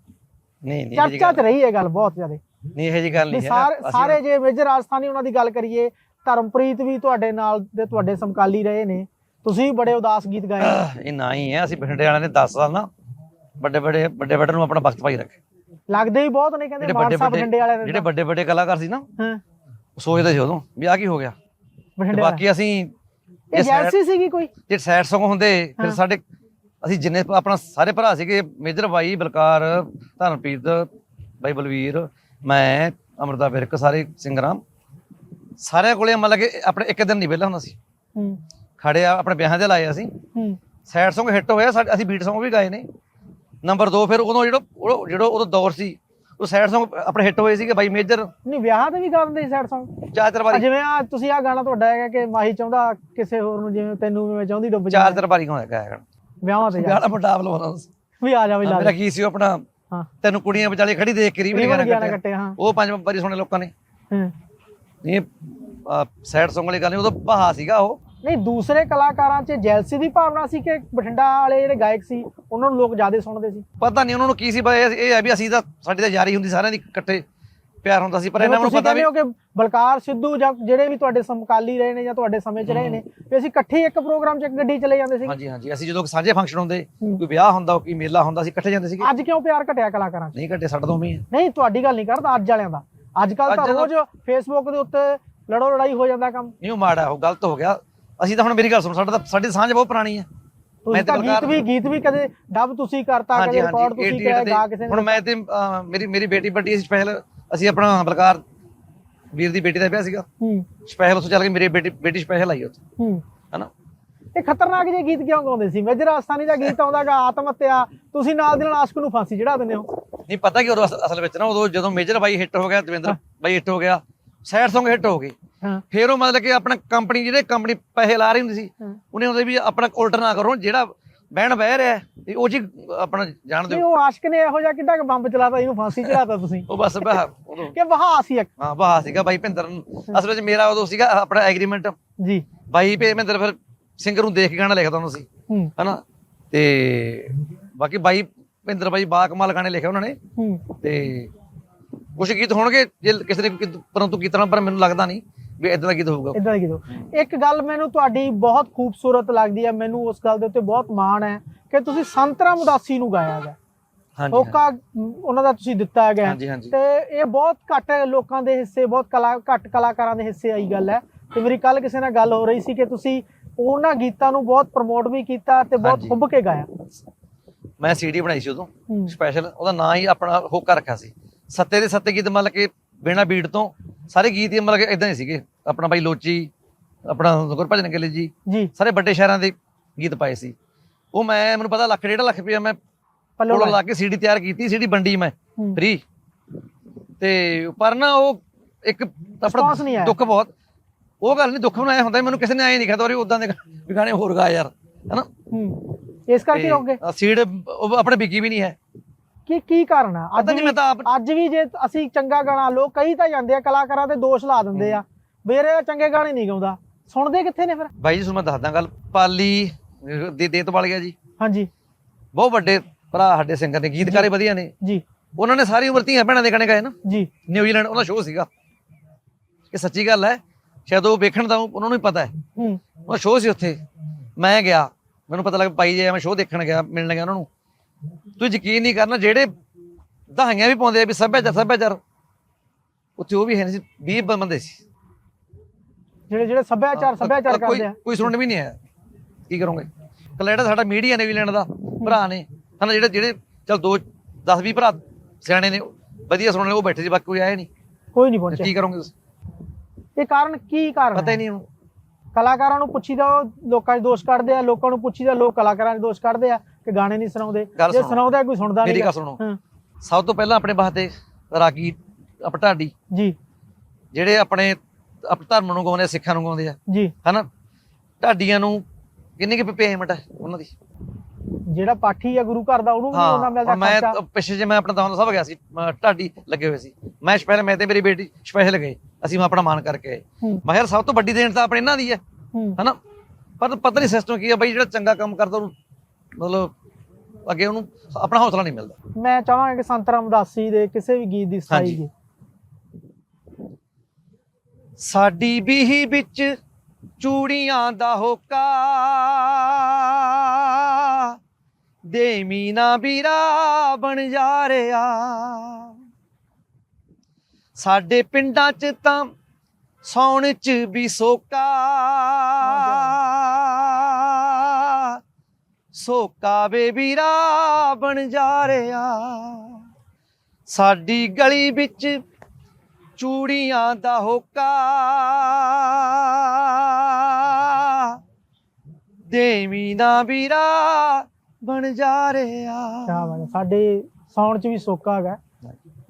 ਨਹੀਂ ਨਹੀਂ ਚਰਚਾ ਚ ਰਹੀ ਹੈ ਗੱਲ ਬਹੁਤ ਜ਼ਿਆਦਾ। ਨਹੀਂ ਇਹ ਜੀ ਗੱਲ ਨਹੀਂ ਹੈ। ਸਾਰੇ ਜੇ ਮੇਜਰ ਰਾਜਸਥਾਨੀ ਉਹਨਾਂ ਦੀ ਗੱਲ ਕਰੀਏ ਧਰਮਪ੍ਰੀਤ ਵੀ ਤੁਹਾਡੇ ਨਾਲ ਦੇ ਤੁਹਾਡੇ ਸਮਕਾਲੀ ਰਹੇ ਨੇ। ਤੁਸੀਂ ਵੀ ਬੜੇ ਉਦਾਸ ਗੀਤ ਗਾਏ। ਇਹ ਨਾ ਹੀ ਹੈ ਅਸੀਂ ਬਠਿੰਡੇ ਵਾਲਿਆਂ ਨੇ 10 ਸਾਲ ਨਾ ਵੱਡੇ ਵੱਡੇ ਵੱਡੇ ਵੱਡੇ ਨੂੰ ਆਪਣਾ ਵਕਤ ਪਾਈ ਰੱਖੇ। ਲੱਗਦੇ ਵੀ ਬਹੁਤ ਨੇ ਕਹਿੰਦੇ ਮਾਨਸਾ ਵੱਡੇ ਬਠਿੰਡੇ ਵਾਲੇ ਨੇ ਜਿਹੜੇ ਵੱਡੇ ਵੱਡੇ ਕਲਾਕਾਰ ਸੀ ਨਾ ਹਾਂ। ਸੋਚਦੇ ਸੀ ਉਦੋਂ ਵੀ ਆ ਕੀ ਹੋ ਗਿਆ। ਤੇ। ਬਾਕੀ ਅਸੀਂ ਇਹ ਜੈਲਸੀ ਸੀਗੀ ਕੋਈ? ਜੇ ਸੈਡ Song ਹੁੰਦੇ ਫਿਰ ਹਾਂ। ਸਾਡੇ ਅਸੀਂ ਜਿੰਨੇ ਆਪਣਾ ਸਾਰੇ ਭਰਾ ਸੀਗੇ ਮੇਜਰ ਬਾਈ ਬਲਕਾਰ ਧਰਮਪ੍ਰੀਤ ਬਾਈ ਬਲਵੀਰ ਮੈਂ ਅਮਰਦਾ ਵਿਰਕ ਸਾਰੇ ਸਿੰਗਰਾਂ ਸਾਰਿਆਂ ਕੋਲੇ ਮਤਲਬ ਕਿ ਆਪਣੇ ਇੱਕ ਦਿਨ ਨਹੀਂ ਵਿਹਲਾ ਹੁੰਦਾ ਸੀ। ਹੂੰ। ਖੜੇ ਆ ਆਪਣੇ ਵਿਆਹਾਂ ਦੇ ਲਾਏ ਅਸੀਂ ਹੂੰ। ਸੈਡ Song ਹਿੱਟ ਹੋਇਆ ਅਸੀਂ ਬੀਟ Song ਵੀ ਗਾਏ ਨੇ। ਨੰਬਰ 2 ਫਿਰ ਉਦੋਂ ਜਿਹੜਾ ਉਹ- ਜਿਹੜਾ ਉਦੋਂ ਦੌਰ ਸੀ ਉਹ ਸੈਡ Song ਆਪਣੇ ਹਿੱਟ ਹੋਏ ਸੀਗੇ ਬਾਈ ਮੇਜਰ। ਨਹੀਂ ਵਿਆਹ ਤੇ ਵੀ ਸੀ ਸੈਡ Song? ਚਾਰ ਵਾਰੀ ਜਿਵੇਂ ਆ ਤੁਸੀਂ ਆ ਗਾਣਾ ਤੁਹਾਡਾ ਹੈਗਾ ਕਿ ਮਾਹੀ ਚਾਹੁੰਦਾ ਕਿਸੇ ਹੋਰ ਨੂੰ ਜਿਵੇਂ ਤੈਨੂੰ ਵੀ ਮੈਂ ਚਾਹੁੰਦੀ ਡੁੱਬ ਜਾ ਚਾਰ ਚਾਰ ਵਾਰੀ ਗਾਇਆ ਵਿਆਹਾਂ ਤੇ ਜਾ ਗਾਣਾ ਮੁੰਡਾ ਬਲਵਾਉਣਾ ਸੀ। ਵੀ ਆ ਜਾ ਵੀ ਲਾ ਮੇਰਾ ਦੇ। ਕੀ ਸੀ ਉਹ ਆਪਣਾ? ਹਾਂ। ਤੈਨੂੰ ਕੁੜੀਆਂ ਵਿਚਾਲੇ ਖੜੀ ਦੇਖ ਕੇ ਰੀ ਵੀ ਰੀਵਨ ਗਾਣਾ ਗਾਣਾ ਕੱਟਿਆ। ਹਾਂ। ਉਹ ਪੰਜ ਵਾਰੀ ਸੁਣੇ ਲੋਕਾਂ ਨੇ। ਹਾਂ। ਇਹ ਸੈਡ Song ਵਾਲੀ ਗੱਲ ਨਹੀਂ ਉਦੋਂ ਬਹਾ ਸੀਗਾ ਉਹ। ਨਹੀਂ ਦੂਸਰੇ ਕਲਾਕਾਰਾਂ 'ਚ ਜੈਲਸੀ ਦੀ ਭਾਵਨਾ ਸੀ ਕਿ ਬਠਿੰਡਾ ਵਾਲੇ ਜਿਹੜੇ ਗਾਇਕ ਸੀ ਉਹਨਾਂ ਨੂੰ ਲੋਕ ਜ਼ਿਆਦਾ ਸੁਣਦੇ ਸੀ। ਪਤਾ ਨਹੀਂ ਉਹਨਾਂ ਨੂੰ ਕੀ ਸੀ ਪਰ ਇਹ ਇਹ ਹੈ ਵੀ ਅਸੀਂ ਤਾਂ ਸਾਡੀ ਤਾਂ ਯਾਰੀ ਹੁੰਦੀ ਸਾਰਿਆਂ ਦੀ ਇਕੱਠੇ ਪਿਆਰ ਹੁੰਦਾ ਸੀ ਪਰ ਇਹਨਾਂ ਨੂੰ ਪਤਾ ਵੀ ਕਿ ਬਲਕਾਰ ਸਿੱਧੂ ਜਾਂ ਜਿਹੜੇ ਵੀ ਤੁਹਾਡੇ ਸਮਕਾਲੀ ਰਹੇ ਨੇ ਜਾਂ ਤੁਹਾਡੇ ਸਮੇਂ 'ਚ ਰਹੇ ਨੇ ਵੀ ਅਸੀਂ ਇਕੱਠੇ ਇੱਕ ਪ੍ਰੋਗਰਾਮ 'ਚ ਇੱਕ ਗੱਡੀ ਚਲੇ ਜਾਂਦੇ ਸੀ ਹਾਂਜੀ ਹਾਂਜੀ। ਅਸੀਂ ਜਦੋਂ ਸਾਂਝੇ ਫੰਕਸ਼ਨ ਹੁੰਦੇ। ਕੋਈ ਵਿਆਹ ਹੁੰਦਾ ਕੋਈ ਮੇਲਾ ਹੁੰਦਾ ਅਸੀਂ ਇਕੱਠੇ ਜਾਂਦੇ ਸੀਗੇ। ਅੱਜ ਕਿਉਂ ਪਿਆਰ ਘਟਿਆ ਕਲਾਕਾਰਾਂ 'ਚ? ਨਹੀਂ ਘੱਟੇ ਸਾਡਾ ਤੋਂ ਵੀ ਨਹੀਂ ਤੁਹਾਡੀ ਗੱਲ ਨਹੀਂ ਕਰਦਾ ਅੱਜ ਵਾਲਿਆਂ ਦਾ। ਅੱਜ ਕੱਲ ਤਾਂ ਰੋਜ਼ ਫੇਸਬੁੱਕ ਦੇ ਉੱਤੇ ਲੜੋ ਲੜਾਈ ਹੋ ਜਾਂਦਾ ਕੰਮ। ਨਹੀਂ ਉਹ ਮਾੜਾ ਉਹ ਗਲਤ ਹੋ ਗਿਆ। ਅਸੀਂ ਤਾਂ ਹੁਣ ਮੇਰੀ ਗੱਲ ਸੁਣ ਸਾਡਾ ਤਾਂ ਸਾਡੀ ਸਾਂਝ ਬਹੁਤ ਪੁਰਾਣੀ ਹੈ। ਮੈਂ ਤੇ ਗੀਤ ਵੀ ਗੀਤ ਵੀ ਕਦੇ ਡੱਬ ਤੁਸੀਂ ਕਰਤਾ ਕਦੇ ਰਿਕਾਰਡ ਤੁਸੀਂ 88 ਕਿਹਾ ਤੇ ਗਾ ਕਿਸੇ ਨੇ ਹੁਣ ਮੈਂ ਤੇ ਮੇਰੀ ਮੇਰੀ ਬੇਟੀ ਵੱਡੀ ਸੀ ਸਪੈਸ਼ਲ ਅਸੀਂ ਆਪਣਾ ਬਲਕਾਰ ਵੀਰ ਦੀ ਬੇਟੀ ਦਾ ਵਿਆਹ ਸੀਗਾ। ਹੂੰ। ਸਪੈਸ਼ਲ ਉੱਥੇ ਚੱਲ ਕੇ ਮੇਰੀ ਬੇਟੀ ਬੇਟੀ ਸਪੈਸ਼ਲ ਆਈ ਉੱਥੇ। ਹੂੰ। ਹਨਾ? ਇਹ ਖਤਰਨਾਕ ਜਿਹੇ ਗੀਤ ਕਿਉਂ ਗਾਉਂਦੇ ਸੀ? ਮੇਜਰ ਆਸਤਾਨੀ ਦਾ ਗੀਤ ਆਉਂਦਾਗਾ ਆਤਮ ਹੱਤਿਆ ਤੁਸੀਂ ਨਾਲ ਦੀ ਨਾਲ ਆਸ਼ਕ ਨੂੰ ਫਾਂਸੀ ਚੜਾ ਦਿੰਦੇ ਹੋ। ਨਹੀਂ ਪਤਾ ਕੀ ਅਸ- ਅਸਲ ਵਿੱਚ ਨਾ ਉਦੋਂ ਜਦੋਂ ਮੇਜਰ ਬਾਈ ਹਿੱਟ ਹੋ ਗਿਆ ਦਵਿੰਦਰ ਬਾਈ ਹਿੱਟ ਹੋ ਗਿਆ ਸੈਡ Song ਹਿੱਟ ਹੋ ਗਏ ਹਾਂ। ਫਿਰ ਉਹ ਮਤਲਬ ਕਿ ਆਪਣਾ ਕੰਪਨੀ ਜਿਹੜੇ ਕੰਪਨੀ ਪੈਸੇ ਲਾ ਰਹੀ ਹੁੰਦੀ ਸੀ। ਉਹਨੇ ਹੁੰਦੇ ਵੀ ਆਪਣਾ ਉਲਟ ਨਾ ਕਰੋ ਜਿਹੜਾ ਬਹਿਣ ਬਹਿ ਰਿਹਾ ਉਹ ਜੀ ਆਪਣਾ ਜਾਣ ਦਿਓ। ਉਹ ਆਸ਼ਕ ਨੇ ਇਹੋ ਜਿਹਾ ਕਿੱਡਾ ਬੰਬ ਚਲਾਤਾ ਇਹਨੂੰ ਫਾਂਸੀ ਚੜਾਤਾ ਤੁਸੀਂ। ਉਹ ਬਸ ਬਹਾ ਕਿ ਵਹਾ ਸੀ ਹਾਂ ਬਹਾ ਸੀਗਾ ਬਾਈ ਭਿੰਦਰ ਅਸਲ ਵਿੱਚ ਮੇਰਾ ਉਦੋਂ ਸੀਗਾ ਆਪਣਾ ਐਗਰੀਮੈਂਟ। ਜੀ। ਬਾਈ ਭਿੰਦਰ ਫਿਰ ਸਿੰਗਰ ਨੂੰ ਦੇਖ ਕੇ ਗਾਣਾ ਲਿਖਦਾ ਹੁੰਦਾ ਸੀ। ਹਨਾ? ਤੇ ਬਾਕੀ ਬਾਈ ਭਿੰਦਰ ਬਾਈ ਬਾ ਕਮਾਲ ਗਾਣੇ ਲਿਖੇ ਉਹਨਾਂ ਨੇ। ਤੇ ਕੁਝ ਗੀਤ ਹੋਣਗੇ ਜੇ ਕਿਸੇ ਨੇ ਪਰੰਤੂ ਕੀਰਤਨ ਪਰ ਮੈਨੂੰ ਲੱਗਦਾ ਨਹੀਂ ਵੀ ਇਦਾਂ ਦਾ ਗੀਤ ਹੋਊਗਾ ਇਦਾਂ ਦੀ ਕਿਦੋ ਇੱਕ ਗੱਲ ਮੈਨੂੰ ਤੁਹਾਡੀ ਬਹੁਤ ਖੂਬਸੂਰਤ ਲੱਗਦੀ ਹੈ ਮੈਨੂੰ ਉਸ ਗੱਲ ਦੇ ਉੱਤੇ ਬਹੁਤ ਮਾਣ ਹੈ ਕਿ ਤੁਸੀਂ ਸੰਤਰਾ ਉਦਾਸੀ ਨੂੰ ਗਾਇਆ ਹੈ ਹਾਂਜੀ ਹੋਕਾ ਉਹਨਾਂ ਦਾ ਤੁਸੀਂ ਦਿੱਤਾ ਹੈਗਾ। ਹਾਂਜੀ ਹਾਂਜੀ। ਤੇ ਇਹ ਬਹੁਤ ਘੱਟ ਲੋਕਾਂ ਦੇ ਹਿੱਸੇ ਬਹੁਤ ਕਲਾ ਘੱਟ ਕਲਾਕਾਰਾਂ ਦੇ ਹਿੱਸੇ ਆਈ ਗੱਲ ਹੈ। ਤੇ ਮੇਰੀ ਕੱਲ ਕਿਸੇ ਨਾਲ ਗੱਲ ਹੋ ਰਹੀ ਸੀ ਕਿ ਤੁਸੀਂ ਉਹਨਾਂ ਗੀਤਾਂ ਨੂੰ ਬਹੁਤ ਪ੍ਰਮੋਟ ਵੀ ਕੀਤਾ ਤੇ ਬਹੁਤ ਹਾਂਜੀ। ਕੇ ਗਾਇਆ। ਮੈਂ ਸੀਡੀ ਬਣਾਈ ਸੀ ਉਦੋਂ ਹੂੰ। ਸਪੈਸ਼ਲ ਉਹਦਾ ਨਾਂ ਹੀ ਆਪਣਾ ਹੋਕਾ ਰੱਖਿਆ ਸੀ। ਸੱਤੇ ਦੇ ਸੱਤੇ ਗੀਤ ਮਤਲਬ ਕਿ ਬਿਨਾ ਬੀਟ ਤੋਂ ਸਾਰੇ ਗੀਤ ਹੀ ਮਤਲਬ ਕਿ ਇਦਾਂ ਹੀ ਸੀਗੇ। ਆਪਣਾ ਬਾਈ ਲੋਚੀ ਆਪਣਾ ਗੁਰਭਜਨ ਗਿੱਲ ਜੀ ਜੀ। ਸਾਰੇ ਵੱਡੇ ਸ਼ਹਿਰਾਂ ਦੇ ਗੀਤ ਪਾਏ ਸੀ। ਉਹ ਮੈਂ ਮੈਨੂੰ ਪਤਾ ਲੱਖ ਡੇਢ ਲੱਖ ਰੁਪਇਆ ਮੈਂ ਪੱਲੋ ਲਾ ਕੇ ਸੀਡੀ ਤਿਆਰ ਕੀਤੀ ਸੀਡੀ ਵੰਡੀ ਮੈਂ। ਫ੍ਰੀ ਤੇ ਪਰ ਨਾ ਉਹ ਇੱਕ ਆਇਆ। ਦੁੱਖ ਬਹੁਤ। ਉਹ ਗੱਲ ਨਹੀਂ ਦੁੱਖ ਨੂੰ ਆਇਆ ਹੁੰਦਾ ਮੈਨੂੰ ਕਿਸੇ ਨੇ ਆਏ ਨਹੀਂ ਕਹਦਾ ਉਦਾਂ ਦੇ ਵੀ ਗਾਣੇ ਹੋਰ ਗਾ ਯਾਰ ਹਨਾ? ਇਸ ਕਰਕੇ ਰੁਕ ਗਏ। ਤੇ ਸੀਡ ਉਹ ਆਪਣੇ ਵਿਕੀ ਵੀ ਨਹੀਂ ਹੈ। ਕੀ ਕੀ ਕਾਰਨ ਆ? ਅੱਜ ਪਤਾ ਨਹੀਂ ਵੀ ਮੈਂ ਤਾਂ ਆਪ ਅੱਜ ਵੀ ਜੇ ਅਸੀਂ ਚੰਗਾ ਗਾਣਾ ਲੋਕ ਕਹੀ ਤਾਂ ਜਾਂਦੇ ਆ ਕਲਾਕਾਰਾਂ ਤੇ ਦੋਸ਼ ਲਾ ਦਿੰਦੇ ਆ। ਮੇਰੇ ਚੰਗੇ ਗਾਣੇ ਨਹੀਂ ਗਾਉਂਦਾ। ਸੁਣਦੇ ਕਿੱਥੇ ਨੇ ਫਿਰ? ਬਾਈ ਜੀ ਤੁਹਾਨੂੰ ਮੈਂ ਦੱਸਦਾ ਗੱਲ। ਪਾਲੀ ਦੇ ਦੇਤ ਵਾਲ ਗਿਆ ਜੀ। ਹਾਂਜੀ। ਬਹੁਤ ਵੱਡੇ ਭਰਾ ਸਾਡੇ ਸਿੰਗਰ ਨੇ ਗੀਤਕਾਰੇ ਵਧੀਆ ਨੇ। ਜੀ। ਉਹਨਾਂ ਨੇ ਸਾਰੀ ਉਮਰ ਧੀਆਂ ਭੈਣਾਂ ਦੇ ਗਾਣੇ ਗਾਏ ਨਾ। ਜੀ। ਨਿਊਜ਼ੀਲੈਂਡ ਉਹਦਾ ਸ਼ੋਅ ਸੀਗਾ। ਇਹ ਸੱਚੀ ਗੱਲ ਹੈ ਸ਼ਾਇਦ ਉਹ ਵੇਖਣ ਦਾ ਉਹਨਾਂ ਨੂੰ ਹੀ ਪਤਾ ਹੈ। ਹੂੰ। ਉਹ ਸ਼ੋਅ ਸੀ ਉੱਥੇ। ਮੈਂ ਗਿਆ। ਮੈਨੂੰ ਪਤਾ ਲੱਗਾ ਭਾਈ ਜੇ ਮੈਂ ਸ਼ੋਅ ਦੇਖਣ ਗਿਆ ਮਿਲਣ ਗਿਆ ਉਹਨਾਂ ਨੂੰ। ਤੂੰ ਯਕੀਨ ਨਹੀਂ ਕਰਨਾ ਜਿਹੜੇ ਦਹਾਈਆਂ ਵੀ ਪਾਉਂਦੇ ਆ ਵੀ ਸੱਭਿਆਚਾਰ ਸੱਭਿਆਚਾਰ। ਉੱਥੇ ਉਹ ਵੀ ਹੈ ਨਹੀਂ ਸੀ 20 ਬੰਦੇ ਸੀ। ਜਿਹੜੇ ਜਿਹੜੇ ਸੱਭਿਆਚਾਰ ਸੱਭਿਆਚਾਰ ਕਰਦੇ ਆ। ਕੋਈ ਸੁਣਨ ਵੀ ਨਹੀਂ ਆਇਆ। ਕੀ ਕਰੋਗੇ? ਕੱਲਾ ਜਿਹੜਾ ਸਾਡਾ ਮੀਡੀਆ ਨੇ ਵੀ ਲੈਣ ਦਾ ਭਰਾ ਨੇ। ਹਨਾ ਜਿਹੜੇ ਜਿਹੜੇ ਚਲ ਦੋ 10 20 ਭਰਾ ਸਿਆਣੇ ਨੇ ਵਧੀਆ ਸੁਣਨ ਉਹ ਬੈਠੇ ਸੀ ਬਾਕੀ ਕੋਈ ਆਇਆ ਨਹੀਂ। ਕੋਈ ਨਹੀਂ ਪਹੁੰਚਿਆ। ਕੀ ਕਰੋਗੇ ਤੁਸੀਂ? ਇਹ ਕਾਰਨ ਕੀ ਕਾਰਨ ਪਤਾ ਹੈ? ਨਹੀਂ ਉਹਨੂੰ ਕਲਾਕਾਰਾਂ ਨੂੰ ਪੁੱਛੀਦਾ ਲੋਕਾਂ 'ਚ ਦੋਸ਼ ਕੱਢਦੇ ਆ ਲੋਕਾਂ ਨੂੰ ਪੁੱਛੀਦਾ ਲੋਕ ਕਲਾਕਾਰਾਂ 'ਚ ਦੋਸ਼ ਕੱਢਦੇ ਆ। ਕਿ ਗਾਣੇ ਨਹੀਂ ਸੁਣਾਉਂਦੇ। ਗੱਲ ਜੇ ਸੁਣੋ। ਸੁਣਾਉਂਦਾ ਕੋਈ ਸੁਣਦਾ ਨਹੀਂ ਮੇਰੀ ਗੱਲ ਸੁਣੋ। ਹਾਂ। ਸਭ ਤੋਂ ਪਹਿਲਾਂ ਆਪਣੇ ਵਾਸਤੇ ਰਾਗੀ ਆਪ ਢਾਡੀ। ਜੀ। ਜਿਹੜੇ ਆਪਣੇ ਆਪਣੇ ਧਰਮ ਨੂੰ ਗਾਉਂਦੇ ਆ ਸਿੱਖਾਂ ਨੂੰ ਗਾਉਂਦੇ ਆ। ਜੀ। ਹਨਾ? ਢਾਡੀਆਂ ਨੂੰ ਕਿੰਨੀ ਕਿ ਪੇਮੈਂਟ ਹੈ ਉਹਨਾਂ ਦੀ? ਜਿਹੜਾ ਪਾਠੀ ਆ ਗੁਰੂ ਘਰ ਦਾ ਉਹਨੂੰ ਵੀ ਉਹਨਾਂ ਮਿਲਦਾ ਹੁਣ ਮੈਂ ਖਰਚਾ। ਤਾਂ ਪਿੱਛੇ ਜੇ ਮੈਂ ਆਪਣਾ ਦਵਾਨ ਸਾਹਿਬ ਗਿਆ ਸੀ ਅਹ ਢਾਡੀ ਲੱਗੇ ਹੋਏ ਸੀ। ਮੈਂ ਸਪੈਸ਼ਲ ਮੈਂ ਤੇ ਮੇਰੀ ਬੇਟੀ ਸਪੈਸ਼ਲ ਗਏ। ਅਸੀਂ ਆਪਣਾ ਮਾਨ ਕਰਕੇ ਆਏ। ਹੂੰ। ਮੈਂ ਯਾਰ ਸਭ ਤੋਂ ਵੱਡੀ ਦੇਣ ਤਾਂ ਆਪਣੇ ਇਹਨਾਂ ਦੀ ਹੈ। ਹੂੰ। ਹਨਾ? ਪਰ ਪਤਾ ਨਹੀਂ ਸਿਸਟਮ ਕੀ ਹੈ ਬਈ ਜਿਹੜਾ ਚੰਗਾ ਕੰਮ ਕਰਦਾ ਉਹਨੂੰ ਮਤਲਬ ਅੱਗੇ ਉਹਨੂੰ ਆਪਣਾ ਹੌਸਲਾ ਨਹੀਂ ਮਿਲਦਾ। ਮੈਂ ਚਾਹਾਂਗਾ ਕਿ ਸੰਤ ਰਾਮਦਾਸੀ ਦੇ ਕਿਸੇ ਵੀ ਗੀਤ ਦੀ ਸਥਾਈ ਹਾਂਜੀ। ਜੀ ਸਾਡੀ ਬੀਹੀ ਵਿੱਚ ਚੂੜੀਆਂ ਦਾ ਹੋਕਾ ਦੇ ਮੀਨਾ ਵੀਰਾ ਬਣ ਜਾ ਰਿਆ ਸਾਡੇ ਪਿੰਡਾਂ 'ਚ ਤਾਂ ਸੌਣ 'ਚ ਵੀ ਸੋਕਾ। ਸੋਕਾ ਬੇਬੀਰਾ ਬਣ ਜਾ ਰਿਆ ਸਾਡੀ ਗਲੀ ਵਿੱਚ ਚੂੜੀਆਂ ਦਾ ਹੋਕਾ। ਦੇਵੀ ਨਾ ਵੀਰਾ ਬਣ ਜਾ ਰਿਹਾ। ਕਿਆ ਬਾਤ ਹੈ ਸਾਡੇ ਸਾਉਣ ਚ ਵੀ ਸੋਕਾ ਹੈਗਾ।